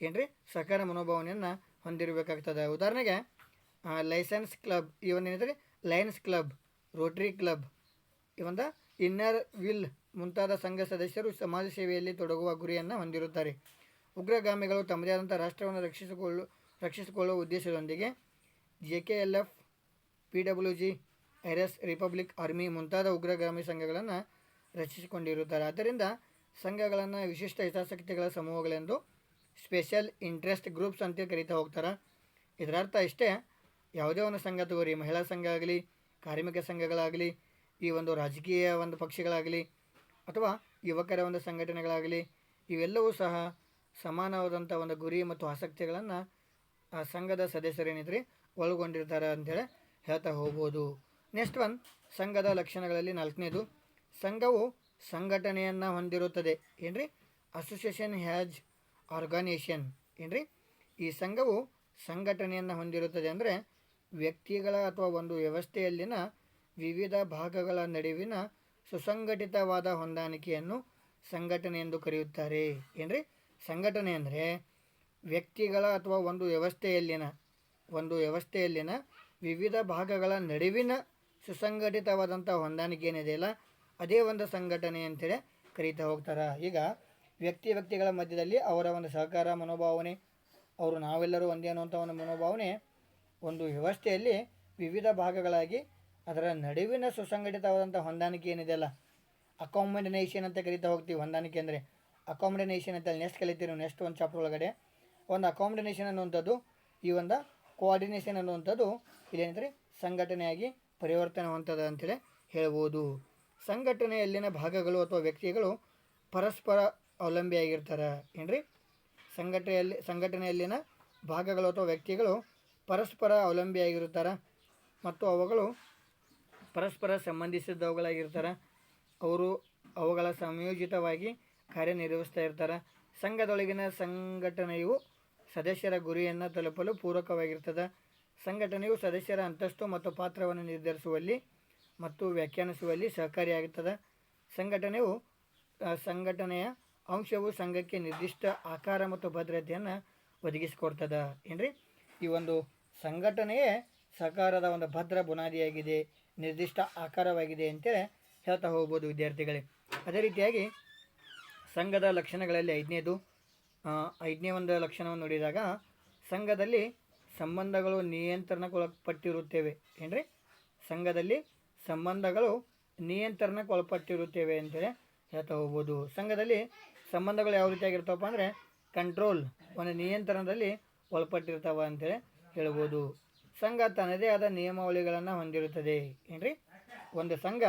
ಏನ್ರಿ? ಸಹಕಾರ ಮನೋಭಾವನೆಯನ್ನು ಹೊಂದಿರಬೇಕಾಗ್ತದೆ. ಉದಾಹರಣೆಗೆ ಲೈಸೆನ್ಸ್ ಕ್ಲಬ್ ಇವನ್ ಏನೈತ್ರಿ? ಲಯನ್ಸ್ ಕ್ಲಬ್, ರೋಟ್ರಿ ಕ್ಲಬ್ ಇವಂದ ಇನ್ನರ್ ವಿಲ್ ಮುಂತಾದ ಸಂಘ ಸದಸ್ಯರು ಸಮಾಜ ಸೇವೆಯಲ್ಲಿ ತೊಡಗುವ ಗುರಿಯನ್ನು ಹೊಂದಿರುತ್ತಾರೆ. ಉಗ್ರಗಾಮಿಗಳು ತಮ್ಮದೇ ಆದಂಥ ರಾಷ್ಟ್ರವನ್ನು ರಕ್ಷಿಸಿಕೊಳ್ಳು, ರಕ್ಷಿಸಿಕೊಳ್ಳುವ ಉದ್ದೇಶದೊಂದಿಗೆ J K L F, P W G, R S, Republic Army ಮುಂತಾದ ಉಗ್ರಗಾಮಿ ಸಂಘಗಳನ್ನು ರಚಿಸಿಕೊಂಡಿರುತ್ತಾರೆ. ಆದ್ದರಿಂದ ಸಂಘಗಳನ್ನು ವಿಶಿಷ್ಟ ಹಿತಾಸಕ್ತಿಗಳ ಸಮೂಹಗಳೆಂದು ಸ್ಪೆಷಲ್ ಇಂಟ್ರೆಸ್ಟ್ ಗ್ರೂಪ್ಸ್ ಅಂತ ಕರೀತಾ ಹೋಗ್ತಾರೆ? ಇದರರ್ಥ ಇಷ್ಟೇ, ಯಾವುದೇ ಒಂದು ಸಂಘ ತಗೋರಿ, ಮಹಿಳಾ ಸಂಘ ಆಗಲಿ, ಕಾರ್ಮಿಕ ಸಂಘಗಳಾಗಲಿ, ಈ ಒಂದು ರಾಜಕೀಯ ಒಂದು ಪಕ್ಷಗಳಾಗಲಿ ಅಥವಾ ಯುವಕರ ಒಂದು ಸಂಘಟನೆಗಳಾಗಲಿ, ಇವೆಲ್ಲವೂ ಸಹ ಸಮಾನವಾದಂಥ ಒಂದು ಗುರಿ ಮತ್ತು ಆಸಕ್ತಿಗಳನ್ನು ಆ ಸಂಘದ ಸದಸ್ಯರೇನಿದ್ರಿ ಒಳಗೊಂಡಿರ್ತಾರೆ ಅಂತೇಳಿ ಹೇಳ್ತಾ ಹೋಗ್ಬೋದು. ನೆಕ್ಸ್ಟ್ ಒನ್ ಸಂಘದ ಲಕ್ಷಣಗಳಲ್ಲಿ ನಾಲ್ಕನೇದು, ಸಂಘವು ಸಂಘಟನೆಯನ್ನು ಹೊಂದಿರುತ್ತದೆ. ಏನ್ರಿ? ಅಸೋಸಿಯೇಷನ್ ಹ್ಯಾಜ್ ಆರ್ಗನೈಸೇಷನ್ ಏನ್ರಿ? ಈ ಸಂಘವು ಸಂಘಟನೆಯನ್ನು ಹೊಂದಿರುತ್ತದೆ ಅಂದರೆ ವ್ಯಕ್ತಿಗಳ ಅಥವಾ ಒಂದು ವ್ಯವಸ್ಥೆಯಲ್ಲಿನ ವಿವಿಧ ಭಾಗಗಳ ನಡುವಿನ ಸುಸಂಘಟಿತವಾದ ಹೊಂದಾಣಿಕೆಯನ್ನು ಸಂಘಟನೆ ಎಂದು ಕರೆಯುತ್ತಾರೆ. ಏನ್ರಿ? ಸಂಘಟನೆ ಅಂದರೆ ವ್ಯಕ್ತಿಗಳ ಅಥವಾ ಒಂದು ವ್ಯವಸ್ಥೆಯಲ್ಲಿನ ಒಂದು ವ್ಯವಸ್ಥೆಯಲ್ಲಿನ ವಿವಿಧ ಭಾಗಗಳ ನಡುವಿನ ಸುಸಂಘಟಿತವಾದಂಥ ಹೊಂದಾಣಿಕೆ ಏನಿದೆಯಲ್ಲ ಅದೇ ಒಂದು ಸಂಘಟನೆ ಅಂತೇಳಿ ಕರೀತಾ ಹೋಗ್ತಾರೆ. ಈಗ ವ್ಯಕ್ತಿ ವ್ಯಕ್ತಿಗಳ ಮಧ್ಯದಲ್ಲಿ ಅವರ ಒಂದು ಸಹಕಾರ ಮನೋಭಾವನೆ, ಅವರು ನಾವೆಲ್ಲರೂ ಒಂದೇ ಅನ್ನುವಂಥ ಒಂದು ಮನೋಭಾವನೆ, ಒಂದು ವ್ಯವಸ್ಥೆಯಲ್ಲಿ ವಿವಿಧ ಭಾಗಗಳಾಗಿ ಅದರ ನಡುವಿನ ಸುಸಂಘಟಿತವಾದಂಥ ಹೊಂದಾಣಿಕೆ ಏನಿದೆಯಲ್ಲ ಅಕಾಮಿಡೇಷನ್ ಅಂತ ಕರಿತಾ ಹೋಗ್ತೀವಿ. ಹೊಂದಾಣಿಕೆ ಅಂದರೆ ಅಕಾಮಿಡೇಷನ್ ಅಂತ ನೆಕ್ಸ್ಟ್ ಕಲಿತೀವಿ ನೆಕ್ಸ್ಟ್ ಒಂದು ಚಾಪ್ಟರ್ ಒಳಗಡೆ. ಒಂದು ಅಕಾಮಿಡೇಷನ್ ಅನ್ನುವಂಥದ್ದು, ಈ ಒಂದು ಕೋಆರ್ಡಿನೇಷನ್ ಅನ್ನುವಂಥದ್ದು ಇಲ್ಲೇನಿದ್ರೆ ಸಂಘಟನೆಯಾಗಿ ಪರಿವರ್ತನೆ ಹೊಂದದ ಅಂತೇಳಿ ಹೇಳ್ಬೋದು. ಸಂಘಟನೆಯಲ್ಲಿನ ಭಾಗಗಳು ಅಥವಾ ವ್ಯಕ್ತಿಗಳು ಪರಸ್ಪರ ಅವಲಂಬಿಯಾಗಿರ್ತಾರೆ. ಏನ್ರಿ? ಸಂಘಟನೆಯಲ್ಲಿ, ಸಂಘಟನೆಯಲ್ಲಿನ ಭಾಗಗಳು ಅಥವಾ ವ್ಯಕ್ತಿಗಳು ಪರಸ್ಪರ ಅವಲಂಬಿಯಾಗಿರುತ್ತಾರೆ. ಮತ್ತು ಅವುಗಳು ಪರಸ್ಪರ ಸಂಬಂಧಿಸಿದವುಗಳಾಗಿರ್ತಾರೆ, ಅವರು ಅವುಗಳ ಸಂಯೋಜಿತವಾಗಿ ಕಾರ್ಯನಿರ್ವಹಿಸ್ತಾ ಇರ್ತಾರೆ. ಸಂಘದೊಳಗಿನ ಸಂಘಟನೆಯು ಸದಸ್ಯರ ಗುರಿಯನ್ನು ತಲುಪಲು ಪೂರಕವಾಗಿರ್ತದೆ. ಸಂಘಟನೆಯು ಸದಸ್ಯರ ಅಂತಸ್ತು ಮತ್ತು ಪಾತ್ರವನ್ನು ನಿರ್ಧರಿಸುವಲ್ಲಿ ಮತ್ತು ವ್ಯಾಖ್ಯಾನಿಸುವಲ್ಲಿ ಸಹಕಾರಿಯಾಗುತ್ತದೆ ಸಂಘಟನೆಯು ಸಂಘಟನೆಯ ಅಂಶವು ಸಂಘಕ್ಕೆ ನಿರ್ದಿಷ್ಟ ಆಕಾರ ಮತ್ತು ಭದ್ರತೆಯನ್ನು ಒದಗಿಸಿಕೊಡ್ತದೆ. ಏನ್ರಿ? ಈ ಒಂದು ಸಂಘಟನೆಯೇ ಸಹಕಾರದ ಒಂದು ಭದ್ರ ಬುನಾದಿಯಾಗಿದೆ. ನಿರ್ದಿಷ್ಟ ಆಕಾರವಾಗಿದೆ ಅಂತೇಳಿ ಹೇಳ್ತಾ ಹೋಗ್ಬೋದು ವಿದ್ಯಾರ್ಥಿಗಳೇ. ಅದೇ ರೀತಿಯಾಗಿ ಸಂಘದ ಲಕ್ಷಣಗಳಲ್ಲಿ ಐದನೇದು ಐದನೇ ಒಂದು ಲಕ್ಷಣವನ್ನು ನೋಡಿದಾಗ ಸಂಘದಲ್ಲಿ ಸಂಬಂಧಗಳು ನಿಯಂತ್ರಣಕ್ಕೊಳಪಟ್ಟಿರುತ್ತೇವೆ. ಏನ್ರಿ? ಸಂಘದಲ್ಲಿ ಸಂಬಂಧಗಳು ನಿಯಂತ್ರಣಕ್ಕೆ ಒಳಪಟ್ಟಿರುತ್ತೇವೆ ಅಂತೇಳಿ ಹೇಳ್ತಾ ಹೋಗ್ಬೋದು. ಸಂಘದಲ್ಲಿ ಸಂಬಂಧಗಳು ಯಾವ ರೀತಿಯಾಗಿರ್ತಾವಪ್ಪ ಅಂದರೆ ಕಂಟ್ರೋಲ್ ಒಂದು ನಿಯಂತ್ರಣದಲ್ಲಿ ಒಳಪಟ್ಟಿರ್ತಾವ ಅಂತೇಳಿ ಹೇಳ್ಬೋದು. ಸಂಘ ತನ್ನದೇ ಆದ ನಿಯಮಾವಳಿಗಳನ್ನು ಹೊಂದಿರುತ್ತದೆ. ಏನ್ರಿ? ಒಂದು ಸಂಘ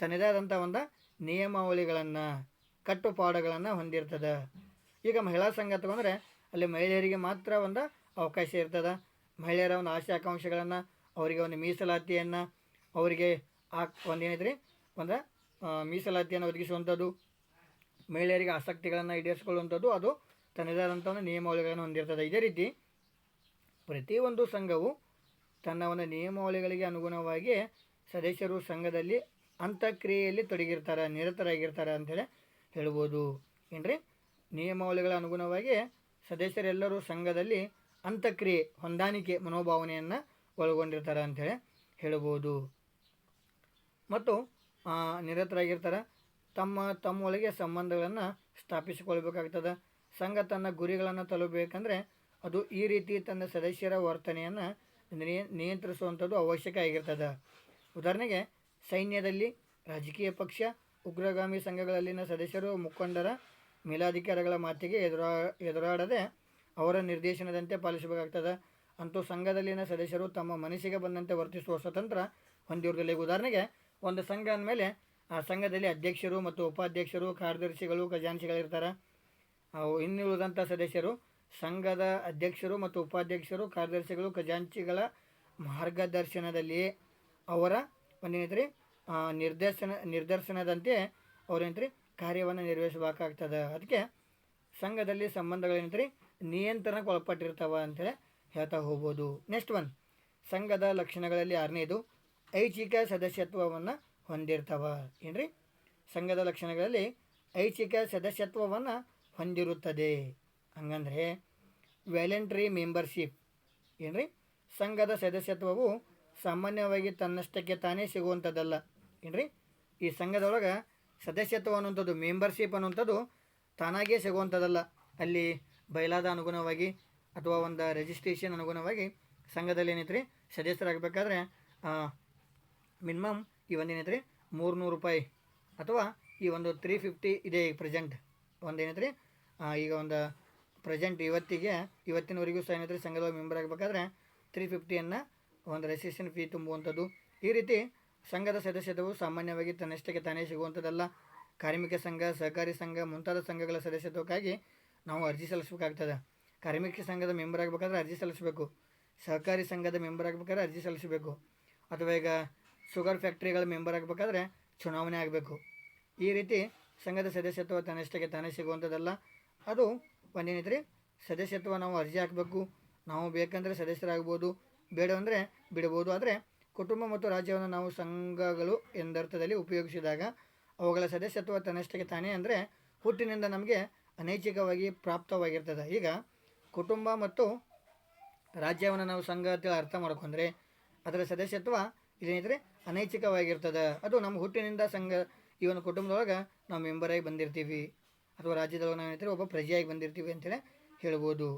ತನ್ನದೇ ಆದಂಥ ಒಂದು ನಿಯಮಾವಳಿಗಳನ್ನು, ಕಟ್ಟುಪಾಡುಗಳನ್ನು ಹೊಂದಿರ್ತದೆ. ಈಗ ಮಹಿಳಾ ಸಂಘ ತಗೊಂಡ್ರೆ ಅಲ್ಲಿ ಮಹಿಳೆಯರಿಗೆ ಮಾತ್ರ ಒಂದು ಅವಕಾಶ ಇರ್ತದೆ. ಮಹಿಳೆಯರ ಒಂದು ಆಸೆ ಆಕಾಂಕ್ಷೆಗಳನ್ನು, ಅವರಿಗೆ ಒಂದು ಮೀಸಲಾತಿಯನ್ನು, ಅವರಿಗೆ ಆ ಒಂದು ಏನಿದ್ರಿ? ಒಂದು ಮೀಸಲಾತಿಯನ್ನು ಒದಗಿಸುವಂಥದ್ದು ಮಹಿಳೆಯರಿಗೆ ಆಸಕ್ತಿಗಳನ್ನು ಈಡೇರಿಸಿಕೊಳ್ಳುವಂಥದ್ದು ಅದು ತನ್ನದೇ ಆದಂಥ ಒಂದು ನಿಯಮಾವಳಿಗಳನ್ನು ಹೊಂದಿರ್ತದೆ. ಇದೇ ರೀತಿ ಪ್ರತಿಯೊಂದು ಸಂಘವು ತನ್ನ ಒಂದು ನಿಯಮಾವಳಿಗಳಿಗೆ ಅನುಗುಣವಾಗಿ ಸದಸ್ಯರು ಸಂಘದಲ್ಲಿ ಅಂತಕ್ರಿಯೆಯಲ್ಲಿ ತೊಡಗಿರ್ತಾರೆ, ನಿರತರಾಗಿರ್ತಾರೆ ಅಂತೇಳಿ ಹೇಳ್ಬೋದು. ಏನ್ರಿ? ನಿಯಮಾವಳಿಗಳ ಅನುಗುಣವಾಗಿ ಸದಸ್ಯರೆಲ್ಲರೂ ಸಂಘದಲ್ಲಿ ಅಂತಕ್ರಿಯೆ, ಹೊಂದಾಣಿಕೆ ಮನೋಭಾವನೆಯನ್ನು ಒಳಗೊಂಡಿರ್ತಾರೆ ಅಂಥೇಳಿ ಹೇಳ್ಬೋದು. ಮತ್ತು ನಿರತರಾಗಿರ್ತಾರೆ. ತಮ್ಮ, ತಮ್ಮೊಳಗೆ ಸಂಬಂಧಗಳನ್ನು ಸ್ಥಾಪಿಸಿಕೊಳ್ಬೇಕಾಗ್ತದೆ. ಸಂಘ ತನ್ನ ಗುರಿಗಳನ್ನು ತಲುಪಬೇಕಂದ್ರೆ ಅದು ಈ ರೀತಿ ತನ್ನ ಸದಸ್ಯರ ವರ್ತನೆಯನ್ನು ನಿಯ ನಿಯಂತ್ರಿಸುವಂಥದ್ದು ಅವಶ್ಯಕ ಆಗಿರ್ತದೆ ಉದಾಹರಣೆಗೆ, ಸೈನ್ಯದಲ್ಲಿ ರಾಜಕೀಯ ಪಕ್ಷ, ಉಗ್ರಗಾಮಿ ಸಂಘಗಳಲ್ಲಿನ ಸದಸ್ಯರು, ಮುಖಂಡರ ಮೇಲಾಧಿಕಾರಿಗಳ ಮಾತಿಗೆ ಎದುರಾ, ಎದುರಾಡದೆ ಅವರ ನಿರ್ದೇಶನದಂತೆ ಪಾಲಿಸಬೇಕಾಗ್ತದೆ. ಅಂತೂ ಸಂಘದಲ್ಲಿನ ಸದಸ್ಯರು ತಮ್ಮ ಮನಸ್ಸಿಗೆ ಬಂದಂತೆ ವರ್ತಿಸುವ ಸ್ವತಂತ್ರ ಹೊಂದಿರುವುದಿಲ್ಲ. ಈಗ ಉದಾಹರಣೆಗೆ, ಒಂದು ಸಂಘ ಅಂದಮೇಲೆ ಆ ಸಂಘದಲ್ಲಿ ಅಧ್ಯಕ್ಷರು ಮತ್ತು ಉಪಾಧ್ಯಕ್ಷರು, ಕಾರ್ಯದರ್ಶಿಗಳು ಖಜಾನ್ಸಿಗಳಿರ್ತಾರೆ ಅವು ಇನ್ನುಳಿದಂಥ ಸದಸ್ಯರು ಸಂಘದ ಅಧ್ಯಕ್ಷರು ಮತ್ತು ಉಪಾಧ್ಯಕ್ಷರು, ಕಾರ್ಯದರ್ಶಿಗಳು, ಖಜಾಂಚಿಗಳ ಮಾರ್ಗದರ್ಶನದಲ್ಲಿ ಅವರ ಒಂದೇನೈತ್ರಿ ನಿರ್ದೇಶನ, ನಿರ್ದರ್ಶನದಂತೆ ಅವ್ರೇನೈತ್ರಿ ಕಾರ್ಯವನ್ನು ನಿರ್ವಹಿಸಬೇಕಾಗ್ತದೆ. ಅದಕ್ಕೆ ಸಂಘದಲ್ಲಿ ಸಂಬಂಧಗಳೇನೈತ್ರಿ ನಿಯಂತ್ರಣಕ್ಕೆ ಒಳಪಟ್ಟಿರ್ತಾವ ಅಂತೇಳಿ ಹೇಳ್ತಾ ಹೋಗ್ಬೋದು. ನೆಕ್ಸ್ಟ್ ಒನ್ ಸಂಘದ ಲಕ್ಷಣಗಳಲ್ಲಿ ಆರನೇದು ಐಚ್ಛಿಕ ಸದಸ್ಯತ್ವವನ್ನು ಹೊಂದಿರ್ತಾವ. ಏನ್ರಿ? ಸಂಘದ ಲಕ್ಷಣಗಳಲ್ಲಿ ಐಚ್ಛಿಕ ಸದಸ್ಯತ್ವವನ್ನು ಹೊಂದಿರುತ್ತದೆ. ಹಂಗಂದ್ರೆ ವ್ಯಾಲೆಂಟ್ರಿ ಮೆಂಬರ್ಶಿಪ್ ಏನ್ರಿ? ಸಂಘದ ಸದಸ್ಯತ್ವವು ಸಾಮಾನ್ಯವಾಗಿ ತನ್ನಷ್ಟಕ್ಕೆ ತಾನೇ ಸಿಗುವಂಥದ್ದಲ್ಲ. ಏನ್ರಿ? ಈ ಸಂಘದೊಳಗೆ ಸದಸ್ಯತ್ವ ಅನ್ನುವಂಥದ್ದು ಮೆಂಬರ್ಶಿಪ್ ಅನ್ನುವಂಥದ್ದು ತಾನಾಗೇ ಸಿಗುವಂಥದ್ದಲ್ಲ. ಅಲ್ಲಿ ಬಯಲಾದ ಅನುಗುಣವಾಗಿ ಅಥವಾ ಒಂದು ರಿಜಿಸ್ಟ್ರೇಷನ್ ಅನುಗುಣವಾಗಿ ಸಂಘದಲ್ಲಿ ಏನೈತ್ರಿ? ಸದಸ್ಯರಾಗಬೇಕಾದ್ರೆ ಮಿನಿಮಮ್ ಈ ಒಂದು ಏನೈತ್ರಿ? ಮೂರುನೂರು ರೂಪಾಯಿ ಅಥವಾ ಈ ಒಂದು ತ್ರೀ ಫಿಫ್ಟಿ ಇದೆ ಪ್ರೆಸೆಂಟ್ ಒಂದು ಏನೈತ್ರಿ? ಆ, ಈಗ ಒಂದು ಪ್ರೆಸೆಂಟ್ ಇವತ್ತಿಗೆ, ಇವತ್ತಿನವರೆಗೂ ಸಹ ಏನೈತ್ರಿ ಸಂಘದ ಮೆಂಬರ್ ಆಗಬೇಕಾದ್ರೆ ತ್ರೀ ಫಿಫ್ಟಿಯನ್ನು ಒಂದು ರಿಜಿಸ್ಟ್ರೇಷನ್ ಫೀ ತುಂಬುವಂಥದ್ದು. ಈ ರೀತಿ ಸಂಘದ ಸದಸ್ಯತ್ವವು ಸಾಮಾನ್ಯವಾಗಿ ತನ್ನಷ್ಟಕ್ಕೆ ತಾನೇ ಸಿಗುವಂಥದ್ದಲ್ಲ. ಕಾರ್ಮಿಕ ಸಂಘ, ಸಹಕಾರಿ ಸಂಘ, ಮುಂತಾದ ಸಂಘಗಳ ಸದಸ್ಯತ್ವಕ್ಕಾಗಿ ನಾವು ಅರ್ಜಿ ಸಲ್ಲಿಸಬೇಕಾಗ್ತದೆ. ಕಾರ್ಮಿಕ ಸಂಘದ ಮೆಂಬರ್ ಆಗಬೇಕಾದ್ರೆ ಅರ್ಜಿ ಸಲ್ಲಿಸಬೇಕು. ಸಹಕಾರಿ ಸಂಘದ ಮೆಂಬರ್ ಆಗಬೇಕಾದ್ರೆ ಅರ್ಜಿ ಸಲ್ಲಿಸಬೇಕು. ಅಥವಾ ಈಗ ಶುಗರ್ ಫ್ಯಾಕ್ಟ್ರಿಗಳ ಮೆಂಬರ್ ಆಗಬೇಕಾದ್ರೆ ಚುನಾವಣೆ ಆಗಬೇಕು. ಈ ರೀತಿ ಸಂಘದ ಸದಸ್ಯತ್ವ ತನ್ನಷ್ಟಕ್ಕೆ ತಾನೇ ಸಿಗುವಂಥದ್ದಲ್ಲ. ಅದು ಒಂದೇನೈತ್ರಿ ಸದಸ್ಯತ್ವ ನಾವು ಅರ್ಜಿ ಹಾಕಬೇಕು. ನಾವು ಬೇಕಂದರೆ ಸದಸ್ಯರಾಗ್ಬೋದು ಬೇಡವಂದರೆ ಬಿಡಬಹುದು ಆದರೆ ಕುಟುಂಬ ಮತ್ತು ರಾಜ್ಯವನ್ನು ನಾವು ಸಂಘಗಳು ಎಂದರ್ಥದಲ್ಲಿ ಉಪಯೋಗಿಸಿದಾಗ ಅವುಗಳ ಸದಸ್ಯತ್ವ ತನ್ನಷ್ಟಕ್ಕೆ ತಾನೇ ಅಂದರೆ ಹುಟ್ಟಿನಿಂದ ನಮಗೆ ಅನೈಚ್ಛಿಕವಾಗಿ ಪ್ರಾಪ್ತವಾಗಿರ್ತದೆ. ಈಗ ಕುಟುಂಬ ಮತ್ತು ರಾಜ್ಯವನ್ನು ನಾವು ಸಂಘ ಅಂತೇಳಿ ಅರ್ಥ ಮಾಡ್ಕೊಂಡ್ರೆ ಅದರ ಸದಸ್ಯತ್ವ ಇದೇನಿದ್ರೆ ಅನೈಚ್ಛಿಕವಾಗಿರ್ತದೆ. ಅದು ನಮ್ಮ ಹುಟ್ಟಿನಿಂದ ಸಂಘ, ಈ ಒಂದು ಕುಟುಂಬದೊಳಗೆ ನಾವು ಮೆಂಬರಾಗಿ ಬಂದಿರ್ತೀವಿ. ಅಥವಾ ರಾಜ್ಯದೊಳಗೆ ನಾವು ಏನಿದ್ರೆ ಒಬ್ಬ ಪ್ರಜೆಯಾಗಿ ಬಂದಿರ್ತೀವಿ ಅಂತೇಳಿ ಹೇಳ್ಬೋದು.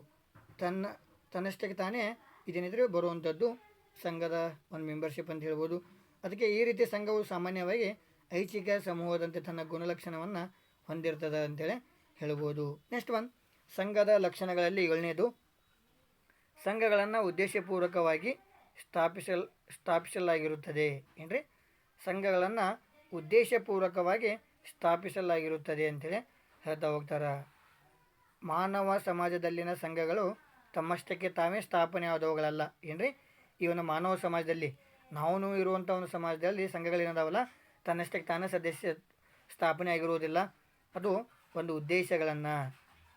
ತನ್ನ, ತನ್ನಷ್ಟಕ್ಕೆ ತಾನೇ ಇದೇನಿದ್ರೆ ಬರುವಂಥದ್ದು ಸಂಘದ ಒಂದು ಮೆಂಬರ್ಶಿಪ್ ಅಂತ ಹೇಳ್ಬೋದು. ಅದಕ್ಕೆ ಈ ರೀತಿ ಸಂಘವು ಸಾಮಾನ್ಯವಾಗಿ ಐಚ್ಛಿಕ ಸಮೂಹದಂತೆ ತನ್ನ ಗುಣಲಕ್ಷಣವನ್ನು ಹೊಂದಿರ್ತದೆ ಅಂತೇಳಿ ಹೇಳ್ಬೋದು. ನೆಕ್ಸ್ಟ್ ಒನ್ ಸಂಘದ ಲಕ್ಷಣಗಳಲ್ಲಿ ಏಳನೇದು, ಸಂಘಗಳನ್ನು ಉದ್ದೇಶಪೂರ್ವಕವಾಗಿ ಸ್ಥಾಪಿಸಲ್, ಸ್ಥಾಪಿಸಲಾಗಿರುತ್ತದೆ. ಏನ್ರಿ? ಸಂಘಗಳನ್ನು ಉದ್ದೇಶಪೂರ್ವಕವಾಗಿ ಸ್ಥಾಪಿಸಲಾಗಿರುತ್ತದೆ ಅಂತೇಳಿ ಹೇಳ್ತಾ ಹೋಗ್ತಾರೆ. ಮಾನವ ಸಮಾಜದಲ್ಲಿನ ಸಂಘಗಳು ತಮ್ಮಷ್ಟಕ್ಕೆ ತಾವೇ ಸ್ಥಾಪನೆ ಆದವುಗಳಲ್ಲ. ಏನ್ರಿ? ಈ ಒಂದು ಮಾನವ ಸಮಾಜದಲ್ಲಿ ನಾವು ಇರುವಂಥ ಒಂದು ಸಮಾಜದಲ್ಲಿ ಸಂಘಗಳೇನದಾವಲ್ಲ ತನ್ನಷ್ಟಕ್ಕೆ ತಾನೇ ಸದಸ್ಯ ಸ್ಥಾಪನೆ ಆಗಿರುವುದಿಲ್ಲ. ಅದು ಒಂದು ಉದ್ದೇಶಗಳನ್ನು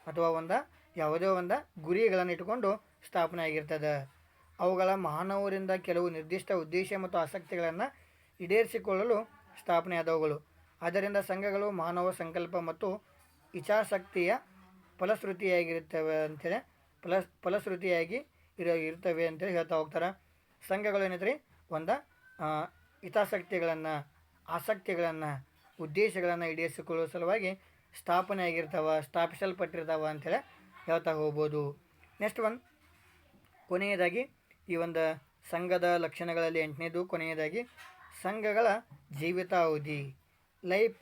ಅಥವಾ ಒಂದು ಯಾವುದೇ ಒಂದು ಗುರಿಗಳನ್ನು ಇಟ್ಟುಕೊಂಡು ಸ್ಥಾಪನೆ ಆಗಿರ್ತದೆ. ಅವುಗಳ ಮಾನವರಿಂದ ಕೆಲವು ನಿರ್ದಿಷ್ಟ ಉದ್ದೇಶ ಮತ್ತು ಆಸಕ್ತಿಗಳನ್ನು ಈಡೇರಿಸಿಕೊಳ್ಳಲು ಸ್ಥಾಪನೆ ಆದವುಗಳು. ಆದ್ದರಿಂದ ಸಂಘಗಳು ಮಾನವ ಸಂಕಲ್ಪ ಮತ್ತು ಇಚ್ಛಾಶಕ್ತಿಯ ಫಲಶ್ರುತಿಯಾಗಿರುತ್ತವೆ ಅಂತೇಳಿ, ಫಲ, ಫಲಶ್ರುತಿಯಾಗಿ ಇರೋ, ಇರ್ತವೆ ಅಂತೇಳಿ ಹೇಳ್ತಾ ಹೋಗ್ತಾರೆ. ಸಂಘಗಳು ಏನೈತ್ರಿ ಒಂದು ಹಿತಾಸಕ್ತಿಗಳನ್ನು, ಆಸಕ್ತಿಗಳನ್ನು, ಉದ್ದೇಶಗಳನ್ನು ಈಡೇರಿಸಿಕೊಳ್ಳುವ ಸಲುವಾಗಿ ಸ್ಥಾಪನೆ ಆಗಿರ್ತಾವ, ಸ್ಥಾಪಿಸಲ್ಪಟ್ಟಿರ್ತಾವ ಅಂತೇಳಿ ಹೇಳ್ತಾ ಹೋಗ್ಬೋದು. ನೆಕ್ಸ್ಟ್ ಒನ್ ಕೊನೆಯದಾಗಿ, ಈ ಒಂದು ಸಂಘದ ಲಕ್ಷಣಗಳಲ್ಲಿ ಎಂಟನೇದು, ಕೊನೆಯದಾಗಿ, ಸಂಘಗಳ ಜೀವಿತಾವಧಿ ಲೈಫ್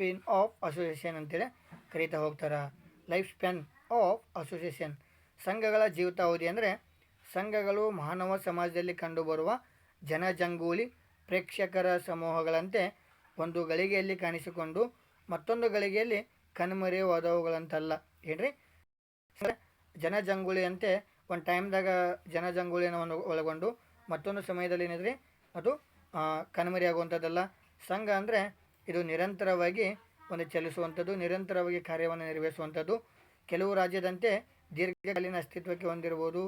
ಸ್ಪಿನ್ ಆಫ್ ಅಸೋಸಿಯೇಷನ್ ಅಂತೇಳಿ ಕರೀತಾ ಹೋಗ್ತಾರೆ. Life span of association. ಸಂಘಗಳ ಜೀವಿತಾವಧಿ ಅಂದರೆ ಸಂಘಗಳು ಮಾನವ ಸಮಾಜದಲ್ಲಿ ಕಂಡುಬರುವ ಜನಜಂಗೂಲಿ ಪ್ರೇಕ್ಷಕರ ಸಮೂಹಗಳಂತೆ ಒಂದು ಗಳಿಗೆಯಲ್ಲಿ ಕಾಣಿಸಿಕೊಂಡು ಮತ್ತೊಂದು ಗಳಿಗೆಯಲ್ಲಿ ಕಣ್ಮರೆವಾದವುಗಳಂತಲ್ಲ ಏನ್ರಿ? ಜನಜಂಗುಳಿ ಅಂತೆ ಒಂದು ಟೈಮ್ದಾಗ ಜನಜಂಗುಳಿಯನ್ನು ಒಂದು ಒಳಗೊಂಡು ಮತ್ತೊಂದು ಸಮಯದಲ್ಲಿ ಏನಿದ್ರಿ? ಅದು ಕಣ್ಮರಿ ಆಗುವಂಥದ್ದಲ್ಲ ಸಂಘ ಅಂದರೆ ಇದು ನಿರಂತರವಾಗಿ ಒಂದು ಚಲಿಸುವಂಥದ್ದು, ನಿರಂತರವಾಗಿ ಕಾರ್ಯವನ್ನು ನಿರ್ವಹಿಸುವಂಥದ್ದು. ಕೆಲವು ರಾಜ್ಯದಂತೆ ದೀರ್ಘಕಾಲೀನ ಅಸ್ತಿತ್ವಕ್ಕೆ ಹೊಂದಿರಬಹುದು.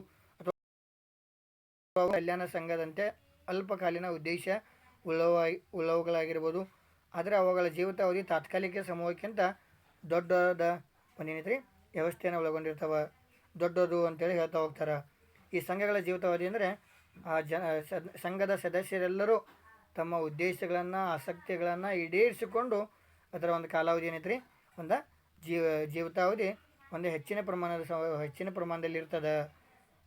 ಅಥವಾ ಕಲ್ಯಾಣ ಸಂಘದಂತೆ ಅಲ್ಪಕಾಲೀನ ಉದ್ದೇಶ ಉಳ್ಳವ ಉಳ್ಳವುಗಳಾಗಿರ್ಬೋದು ಆದರೆ ಅವುಗಳ ಜೀವಿತಾವಧಿ ತಾತ್ಕಾಲಿಕ ಸಮೂಹಕ್ಕಿಂತ ದೊಡ್ಡದ ಒಂದೇನೈತ್ರಿ ವ್ಯವಸ್ಥೆಯನ್ನು ಒಳಗೊಂಡಿರ್ತಾವೆ, ದೊಡ್ಡದು ಅಂತೇಳಿ ಹೇಳ್ತಾ ಹೋಗ್ತಾರೆ. ಈ ಸಂಘಗಳ ಜೀವಿತಾವಧಿ ಅಂದರೆ ಆ ಜನ ಸಂಘದ ಸದಸ್ಯರೆಲ್ಲರೂ ತಮ್ಮ ಉದ್ದೇಶಗಳನ್ನು, ಆಸಕ್ತಿಗಳನ್ನು ಈಡೇರಿಸಿಕೊಂಡು ಅದರ ಒಂದು ಕಾಲಾವಧಿ ಏನೈತ್ರಿ? ಒಂದು ಜೀವ ಜೀವಿತಾವಧಿ, ಒಂದು ಹೆಚ್ಚಿನ ಪ್ರಮಾಣದ ಹೆಚ್ಚಿನ ಪ್ರಮಾಣದಲ್ಲಿ ಇರ್ತದೆ.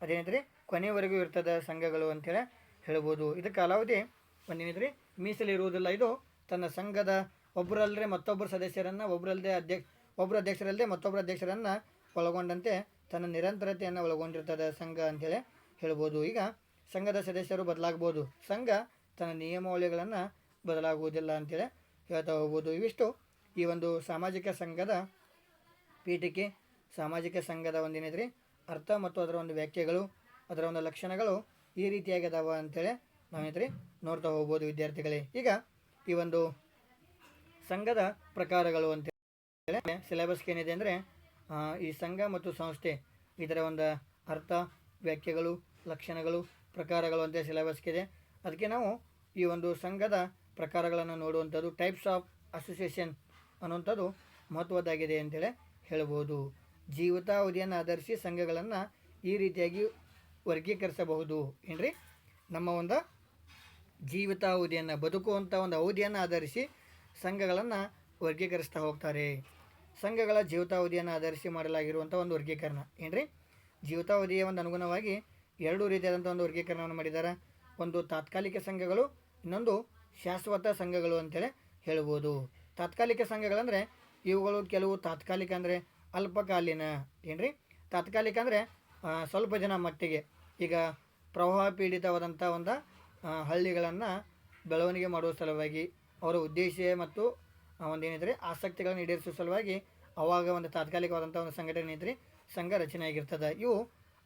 ಅದೇನೈತ್ರಿ? ಕೊನೆವರೆಗೂ ಇರ್ತದೆ ಸಂಘಗಳು ಅಂತೇಳಿ ಹೇಳ್ಬೋದು. ಇದು ಕಾಲಾವಧಿ ಒಂದೇನೈತ್ರಿ? ಮೀಸಲಿರುವುದಿಲ್ಲ ಇದು ತನ್ನ ಸಂಘದ ಒಬ್ಬರಲ್ಲದೆ ಮತ್ತೊಬ್ಬರು ಸದಸ್ಯರನ್ನು ಒಬ್ಬರಲ್ಲದೆ ಅಧ್ಯಕ್ಷ ಒಬ್ಬರು ಅಧ್ಯಕ್ಷರಲ್ಲದೆ ಮತ್ತೊಬ್ಬರ ಅಧ್ಯಕ್ಷರನ್ನು ಒಳಗೊಂಡಂತೆ ತನ್ನ ನಿರಂತರತೆಯನ್ನು ಒಳಗೊಂಡಿರ್ತದೆ ಸಂಘ ಅಂತೇಳಿ ಹೇಳ್ಬೋದು. ಈಗ ಸಂಘದ ಸದಸ್ಯರು ಬದಲಾಗ್ಬೋದು. ಸಂಘ ತನ್ನ ನಿಯಮಾವಳಿಗಳನ್ನು ಬದಲಾಗುವುದಿಲ್ಲ ಅಂತೇಳಿ ಹೇಳ್ತಾ ಹೋಗ್ಬೋದು. ಇವಿಷ್ಟು ಈ ಒಂದು ಸಾಮಾಜಿಕ ಸಂಘದ ಪೀಠಿಕೆ ಸಾಮಾಜಿಕ ಸಂಘದ ಒಂದೇನಿದ್ರಿ ಅರ್ಥ ಮತ್ತು ಅದರ ಒಂದು ವ್ಯಾಖ್ಯೆಗಳು, ಅದರ ಒಂದು ಲಕ್ಷಣಗಳು ಈ ರೀತಿಯಾಗಿ ಅದಾವ ಅಂತೇಳಿ ನಾವೇನಿದ್ರಿ ನೋಡ್ತಾ ಹೋಗ್ಬೋದು ವಿದ್ಯಾರ್ಥಿಗಳೇ. ಈಗ ಈ ಒಂದು ಸಂಘದ ಪ್ರಕಾರಗಳು ಅಂತೇಳಿ ಸಿಲೆಬಸ್ಗೆ ಏನಿದೆ ಅಂದರೆ ಈ ಸಂಘ ಮತ್ತು ಸಂಸ್ಥೆ ಇದರ ಒಂದು ಅರ್ಥ, ವ್ಯಾಖ್ಯೆಗಳು, ಲಕ್ಷಣಗಳು, ಪ್ರಕಾರಗಳು ಅಂತ ಸಿಲೆಬಸ್ಗಿದೆ ಅದಕ್ಕೆ ನಾವು ಈ ಒಂದು ಸಂಘದ ಪ್ರಕಾರಗಳನ್ನು ನೋಡುವಂಥದ್ದು ಟೈಪ್ಸ್ ಆಫ್ ಅಸೋಸಿಯೇಷನ್ ಅನ್ನುವಂಥದ್ದು ಮಹತ್ವದ್ದಾಗಿದೆ ಅಂತೇಳಿ ಹೇಳ್ಬೋದು. ಜೀವಿತಾವಧಿಯನ್ನು ಆಧರಿಸಿ ಸಂಘಗಳನ್ನು ಈ ರೀತಿಯಾಗಿ ವರ್ಗೀಕರಿಸಬಹುದು. ಏನ್ರಿ? ನಮ್ಮ ಒಂದು ಜೀವಿತಾವಧಿಯನ್ನು, ಬದುಕುವಂಥ ಒಂದು ಅವಧಿಯನ್ನು ಆಧರಿಸಿ ಸಂಘಗಳನ್ನು ವರ್ಗೀಕರಿಸ್ತಾ ಹೋಗ್ತಾರೆ. ಸಂಘಗಳ ಜೀವಿತಾವಧಿಯನ್ನು ಆಧರಿಸಿ ಮಾಡಲಾಗಿರುವಂಥ ಒಂದು ವರ್ಗೀಕರಣ. ಏನ್ರಿ? ಜೀವಿತಾವಧಿಯ ಒಂದು ಅನುಗುಣವಾಗಿ ಎರಡು ರೀತಿಯಾದಂಥ ಒಂದು ವರ್ಗೀಕರಣವನ್ನು ಮಾಡಿದ್ದಾರೆ ಒಂದು ತಾತ್ಕಾಲಿಕ ಸಂಘಗಳು, ಇನ್ನೊಂದು ಶಾಶ್ವತ ಸಂಘಗಳು ಅಂತೇಳಿ ಹೇಳ್ಬೋದು. ತಾತ್ಕಾಲಿಕ ಸಂಘಗಳಂದರೆ ಇವುಗಳು ಕೆಲವು ತಾತ್ಕಾಲಿಕ ಅಂದರೆ ಅಲ್ಪಕಾಲೀನ, ಏನ್ರಿ? ತಾತ್ಕಾಲಿಕ ಅಂದರೆ ಸ್ವಲ್ಪ ಜನ ಮಟ್ಟಿಗೆ. ಈಗ ಪ್ರವಾಹ ಪೀಡಿತವಾದಂಥ ಒಂದು ಹಳ್ಳಿಗಳನ್ನು ಬೆಳವಣಿಗೆ ಮಾಡುವ ಸಲುವಾಗಿ, ಅವರ ಉದ್ದೇಶ ಮತ್ತು ಒಂದೇನಿದ್ರೆ? ಆಸಕ್ತಿಗಳನ್ನು ಈಡೇರಿಸುವ ಸಲುವಾಗಿ ಅವಾಗ ಒಂದು ತಾತ್ಕಾಲಿಕವಾದಂಥ ಒಂದು ಸಂಘಟನೆ ಐತ್ರಿ? ಸಂಘ ರಚನೆ ಆಗಿರ್ತದೆ. ಇವು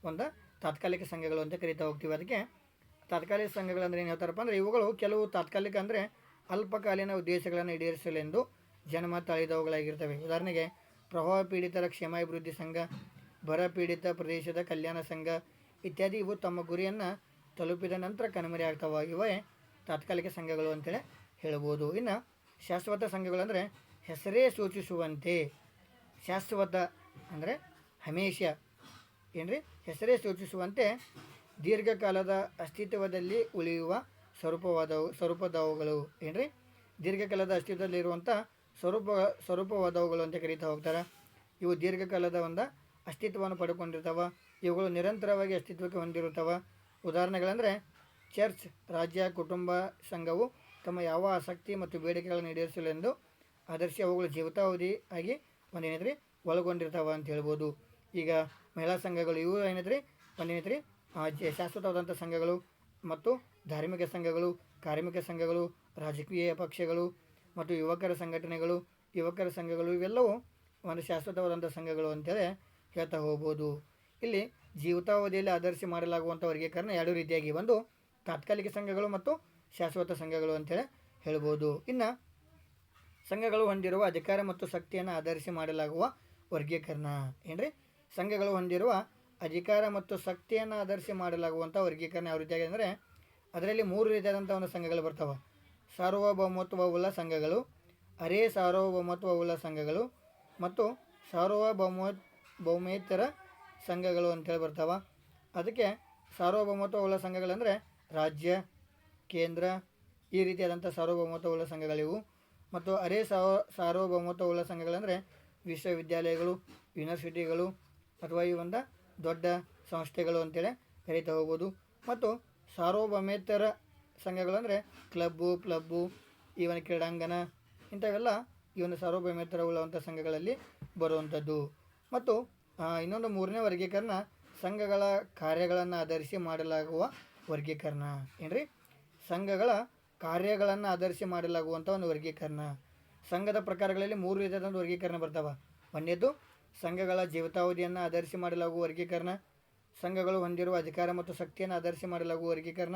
ಒಂದು ತಾತ್ಕಾಲಿಕ ಸಂಘಗಳು ಅಂತ ಕರಿತಾ ಹೋಗ್ತೀವಿ. ಅದಕ್ಕೆ ತಾತ್ಕಾಲಿಕ ಸಂಘಗಳು ಅಂದರೆ ಏನು ಹೇಳ್ತಾರಪ್ಪ ಅಂದರೆ ಇವುಗಳು ಕೆಲವು ತಾತ್ಕಾಲಿಕ ಅಂದರೆ ಅಲ್ಪಕಾಲೀನ ಉದ್ದೇಶಗಳನ್ನು ಈಡೇರಿಸಲೆಂದು ಜನ್ಮ ತಾಳಿದವುಗಳಾಗಿರ್ತವೆ. ಉದಾಹರಣೆಗೆ ಪ್ರವಾಹ ಪೀಡಿತರ ಕ್ಷೇಮಾಭಿವೃದ್ಧಿ ಸಂಘ, ಬರ ಪೀಡಿತ ಪ್ರದೇಶದ ಕಲ್ಯಾಣ ಸಂಘ ಇತ್ಯಾದಿ ಇವು ತಮ್ಮ ಗುರಿಯನ್ನು ತಲುಪಿದ ನಂತರ ಕಣ್ಮರೆ ಆಗ್ತವೆ. ಇವೇ ತಾತ್ಕಾಲಿಕ ಸಂಘಗಳು ಅಂತೇಳಿ ಹೇಳ್ಬೋದು. ಇನ್ನು ಶಾಶ್ವತ ಸಂಘಗಳು ಅಂದರೆ ಹೆಸರೇ ಸೂಚಿಸುವಂತೆ. ಶಾಶ್ವತ ಅಂದರೆ ಹಮೇಶ. ಏನ್ರಿ? ಹೆಸರೇ ಸೂಚಿಸುವಂತೆ ದೀರ್ಘಕಾಲದ ಅಸ್ತಿತ್ವದಲ್ಲಿ ಉಳಿಯುವ ಸ್ವರೂಪವಾದವು ಸ್ವರೂಪದವುಗಳು. ಏನ್ರಿ? ದೀರ್ಘಕಾಲದ ಅಸ್ತಿತ್ವದಲ್ಲಿರುವಂಥ ಸ್ವರೂಪ ಸ್ವರೂಪವಾದವುಗಳು ಅಂತ ಕರೀತಾ ಹೋಗ್ತಾರೆ. ಇವು ದೀರ್ಘಕಾಲದ ಒಂದು ಅಸ್ತಿತ್ವವನ್ನು ಪಡ್ಕೊಂಡಿರ್ತಾವೆ. ಇವುಗಳು ನಿರಂತರವಾಗಿ ಅಸ್ತಿತ್ವಕ್ಕೆ ಹೊಂದಿರುತ್ತವೆ. ಉದಾಹರಣೆಗಳಂದರೆ, ಚರ್ಚ್, ರಾಜ್ಯ, ಕುಟುಂಬ, ಸಂಘವು ತಮ್ಮ ಯಾವ ಆಸಕ್ತಿ ಮತ್ತು ಬೇಡಿಕೆಗಳನ್ನು ಈಡೇರಿಸಲು ಎಂದು ಆದರ್ಶಿ ಅವುಗಳು ಜೀವಿತಾವಧಿ ಆಗಿ ಒಂದೇನೈತ್ರಿ? ಒಳಗೊಂಡಿರ್ತಾವೆ ಅಂತ ಹೇಳ್ಬೋದು. ಈಗ ಮಹಿಳಾ ಸಂಘಗಳು ಇವು ಏನೈತ್ರಿ? ಒಂದೇನೈತ್ರಿ? ಶಾಶ್ವತವಾದಂಥ ಸಂಘಗಳು ಮತ್ತು ಧಾರ್ಮಿಕ ಸಂಘಗಳು, ಕಾರ್ಮಿಕ ಸಂಘಗಳು, ರಾಜಕೀಯ ಪಕ್ಷಗಳು ಮತ್ತು ಯುವಕರ ಸಂಘಟನೆಗಳು, ಯುವಕರ ಸಂಘಗಳು ಇವೆಲ್ಲವೂ ಒಂದು ಶಾಶ್ವತವಾದಂಥ ಸಂಘಗಳು ಅಂತೇಳಿ ಹೇಳ್ತಾ ಹೋಗ್ಬೋದು. ಇಲ್ಲಿ ಜೀವಿತಾವಧಿಯಲ್ಲಿ ಆಧರಿಸಿ ಮಾಡಲಾಗುವಂಥ ವರ್ಗೀಕರಣ ಎರಡು ರೀತಿಯಾಗಿ ಒಂದು ತಾತ್ಕಾಲಿಕ ಸಂಘಗಳು ಮತ್ತು ಶಾಶ್ವತ ಸಂಘಗಳು ಅಂತೇಳಿ ಹೇಳ್ಬೋದು. ಇನ್ನು ಸಂಘಗಳು ಹೊಂದಿರುವ ಅಧಿಕಾರ ಮತ್ತು ಶಕ್ತಿಯನ್ನು ಆಧರಿಸಿ ಮಾಡಲಾಗುವ ವರ್ಗೀಕರಣ ಏನ್ರಿ? ಸಂಘಗಳು ಹೊಂದಿರುವ ಅಧಿಕಾರ ಮತ್ತು ಶಕ್ತಿಯನ್ನು ಆಧರಿಸಿ ಮಾಡಲಾಗುವಂಥ ವರ್ಗೀಕರಣ ಯಾವ ರೀತಿಯಾಗಿ ಅಂದರೆ, ಅದರಲ್ಲಿ ಮೂರು ರೀತಿಯಾದಂಥ ಒಂದು ಸಂಘಗಳು ಬರ್ತಾವೆ. ಸಾರ್ವಭೌಮತ್ವವುಳ್ಳ ಸಂಘಗಳು, ಅರೇ ಸಾರ್ವಭೌಮತ್ವವುಳ್ಳ ಸಂಘಗಳು ಮತ್ತು ಸಾರ್ವಭೌಮ ಭೌಮೇತರ ಸಂಘಗಳು ಅಂತೇಳಿ ಬರ್ತಾವೆ. ಅದಕ್ಕೆ ಸಾರ್ವಭೌಮತ್ವವುಳ್ಳ ಸಂಘಗಳಂದರೆ ರಾಜ್ಯ, ಕೇಂದ್ರ, ಈ ರೀತಿಯಾದಂಥ ಸಾರ್ವಭೌಮತ್ವವುಳ್ಳ ಸಂಘಗಳಿವು. ಮತ್ತು ಅರೇ ಸಾವ, ಸಾರ್ವಭೌಮತ್ವವುಳ್ಳ ಸಂಘಗಳಂದರೆ, ವಿಶ್ವವಿದ್ಯಾಲಯಗಳು, ಯೂನಿವರ್ಸಿಟಿಗಳು ಅಥವಾ ಈ ಒಂದು ದೊಡ್ಡ ಸಂಸ್ಥೆಗಳು ಅಂತೇಳಿ ಕರೀತಾ ಹೋಗ್ಬೋದು ಮತ್ತು ಸಾರ್ವಭೌಮೇತರ ಸಂಘಗಳು ಅಂದರೆ ಕ್ಲಬ್ಬು, ಪ್ಲಬ್ಬು ಈ ಒಂದು ಕ್ರೀಡಾಂಗಣ ಇಂಥವೆಲ್ಲ ಈ ಒಂದು ಸಾರ್ವಭೌಮೇತರ ಉಳ್ಳವಂಥ ಸಂಘಗಳಲ್ಲಿ ಬರುವಂಥದ್ದು. ಮತ್ತು ಇನ್ನೊಂದು ಮೂರನೇ ವರ್ಗೀಕರಣ ಸಂಘಗಳ ಕಾರ್ಯಗಳನ್ನು ಆಧರಿಸಿ ಮಾಡಲಾಗುವ ವರ್ಗೀಕರಣ. ಏನ್ರಿ? ಸಂಘಗಳ ಕಾರ್ಯಗಳನ್ನು ಆಧರಿಸಿ ಮಾಡಲಾಗುವಂಥ ಒಂದು ವರ್ಗೀಕರಣ. ಸಂಘದ ಪ್ರಕಾರಗಳಲ್ಲಿ ಮೂರು ರೀತಿಯಾದಂಥ ವರ್ಗೀಕರಣ ಬರ್ತಾವೆ. ಒಂದನೇದು ಸಂಘಗಳ ಜೀವಿತಾವಧಿಯನ್ನು ಆಧರಿಸಿ ಮಾಡಲಾಗುವ ವರ್ಗೀಕರಣ, ಸಂಘಗಳು ಹೊಂದಿರುವ ಅಧಿಕಾರ ಮತ್ತು ಶಕ್ತಿಯನ್ನು ಆಧರಿಸಿ ಮಾಡಲಾಗುವ ವರ್ಗೀಕರಣ.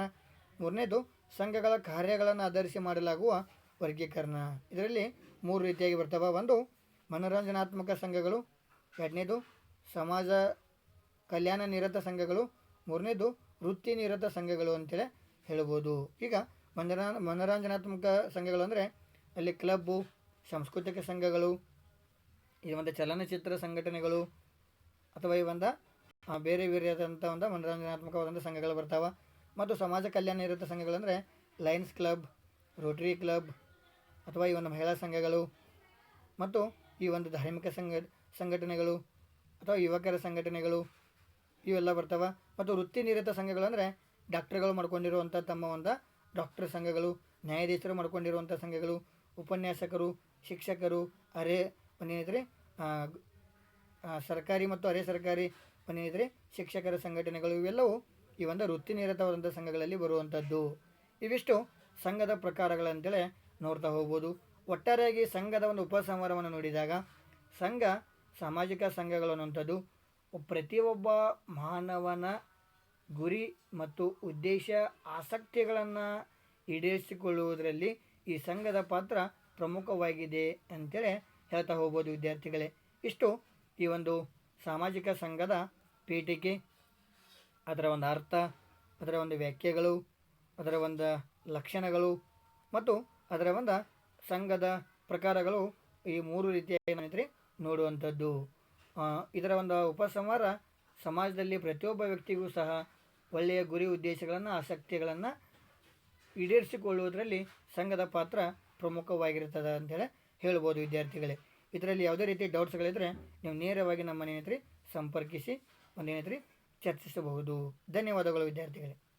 ಮೂರನೇದು, ಸಂಘಗಳ ಕಾರ್ಯಗಳನ್ನು ಆಧರಿಸಿ ಮಾಡಲಾಗುವ ವರ್ಗೀಕರಣ. ಇದರಲ್ಲಿ ಮೂರು ರೀತಿಯಾಗಿ ಬರ್ತವೆ. ಒಂದು, ಮನೋರಂಜನಾತ್ಮಕ ಸಂಘಗಳು. ಎರಡನೇದು, ಸಮಾಜ ಕಲ್ಯಾಣ ನಿರತ ಸಂಘಗಳು. ಮೂರನೇದು, ವೃತ್ತಿ ನಿರತ ಸಂಘಗಳು ಅಂತೇಳಿ ಹೇಳ್ಬೋದು. ಈಗ ಮನರ ಮನೋರಂಜನಾತ್ಮಕ ಸಂಘಗಳು ಅಂದರೆ ಅಲ್ಲಿ ಕ್ಲಬ್ಬು, ಸಾಂಸ್ಕೃತಿಕ ಸಂಘಗಳು ಈ ಒಂದು ಚಲನಚಿತ್ರ ಸಂಘಟನೆಗಳು ಅಥವಾ ಈ ಒಂದು ಬೇರೆ ಬೇರೆ ಆದಂಥ ಒಂದು ಮನೋರಂಜನಾತ್ಮಕವಾದಂಥ ಸಂಘಗಳು ಬರ್ತಾವೆ. ಮತ್ತು ಸಮಾಜ ಕಲ್ಯಾಣ ನಿರತ ಸಂಘಗಳಂದರೆ ಲಯನ್ಸ್ ಕ್ಲಬ್, ರೋಟರಿ ಕ್ಲಬ್ ಅಥವಾ ಈ ಒಂದು ಮಹಿಳಾ ಸಂಘಗಳು ಮತ್ತು ಈ ಒಂದು ಧಾರ್ಮಿಕ ಸಂಘ, ಸಂಘಟನೆಗಳು ಅಥವಾ ಯುವಕರ ಸಂಘಟನೆಗಳು ಇವೆಲ್ಲ ಬರ್ತಾವೆ. ಮತ್ತು ವೃತ್ತಿ ನಿರತ ಸಂಘಗಳು ಅಂದರೆ ಡಾಕ್ಟರ್ಗಳು ಮಾಡ್ಕೊಂಡಿರುವಂಥ ತಮ್ಮ ಒಂದು ಡಾಕ್ಟರ್ ಸಂಘಗಳು, ನ್ಯಾಯಾಧೀಶರು ಮಾಡ್ಕೊಂಡಿರುವಂಥ ಸಂಘಗಳು, ಉಪನ್ಯಾಸಕರು, ಶಿಕ್ಷಕರು, ಅರೆ ಏನಿದ್ರೆ ಸರ್ಕಾರಿ ಮತ್ತು ಅರೆ ಸರ್ಕಾರಿ ಏನಿದ್ರೆ ಶಿಕ್ಷಕರ ಸಂಘಟನೆಗಳು ಇವೆಲ್ಲವೂ ಈ ಒಂದು ವೃತ್ತಿನಿರತವಾದಂಥ ಸಂಘಗಳಲ್ಲಿ ಬರುವಂಥದ್ದು. ಇವಿಷ್ಟು ಸಂಘದ ಪ್ರಕಾರಗಳಂತೇಳಿ ನೋಡ್ತಾ ಹೋಗ್ಬೋದು. ಒಟ್ಟಾರೆಯಾಗಿ ಸಂಘದ ಒಂದು ಉಪಸಂಹಾರವನ್ನು ನೋಡಿದಾಗ ಸಂಘ ಸಾಮಾಜಿಕ ಸಂಘಗಳು ಅನ್ನುವಂಥದ್ದು ಪ್ರತಿಯೊಬ್ಬ ಮಾನವನ ಗುರಿ ಮತ್ತು ಉದ್ದೇಶ, ಆಸಕ್ತಿಗಳನ್ನು ಈಡೇರಿಸಿಕೊಳ್ಳುವುದರಲ್ಲಿ ಈ ಸಂಘದ ಪಾತ್ರ ಪ್ರಮುಖವಾಗಿದೆ ಅಂತೇಳಿ ಹೇಳ್ತಾ ಹೋಗ್ಬೋದು ವಿದ್ಯಾರ್ಥಿಗಳೇ. ಇಷ್ಟು ಈ ಒಂದು ಸಾಮಾಜಿಕ ಸಂಘದ ಪೀಠಿಕೆ, ಅದರ ಒಂದು ಅರ್ಥ, ಅದರ ಒಂದು ವ್ಯಾಖ್ಯೆಗಳು, ಅದರ ಒಂದು ಲಕ್ಷಣಗಳು ಮತ್ತು ಅದರ ಒಂದು ಸಂಘದ ಪ್ರಕಾರಗಳು ಈ ಮೂರು ರೀತಿಯಾಗಿ ಏನಿದ್ರೆ ನೋಡುವಂಥದ್ದು. ಇದರ ಒಂದು ಉಪಸಂಹಾರ ಸಮಾಜದಲ್ಲಿ ಪ್ರತಿಯೊಬ್ಬ ವ್ಯಕ್ತಿಗೂ ಸಹ ಒಳ್ಳೆಯ ಗುರಿ ಉದ್ದೇಶಗಳನ್ನು, ಆಸಕ್ತಿಗಳನ್ನು ಈಡೇರಿಸಿಕೊಳ್ಳುವುದರಲ್ಲಿ ಸಂಘದ ಪಾತ್ರ ಪ್ರಮುಖವಾಗಿರ್ತದೆ ಅಂತೇಳಿ ಹೇಳ್ಬೋದು ವಿದ್ಯಾರ್ಥಿಗಳೇ. ಇದರಲ್ಲಿ ಯಾವುದೇ ರೀತಿ ಡೌಟ್ಸ್ಗಳಿದ್ದರೆ ನೀವು ನೇರವಾಗಿ ನಮ್ಮ ಏನಿದ್ರಿ ಸಂಪರ್ಕಿಸಿ, ಒಂದೇನೈತ್ರಿ ಚರ್ಚಿಸಬಹುದು. ಧನ್ಯವಾದಗಳು ವಿದ್ಯಾರ್ಥಿಗಳೇ.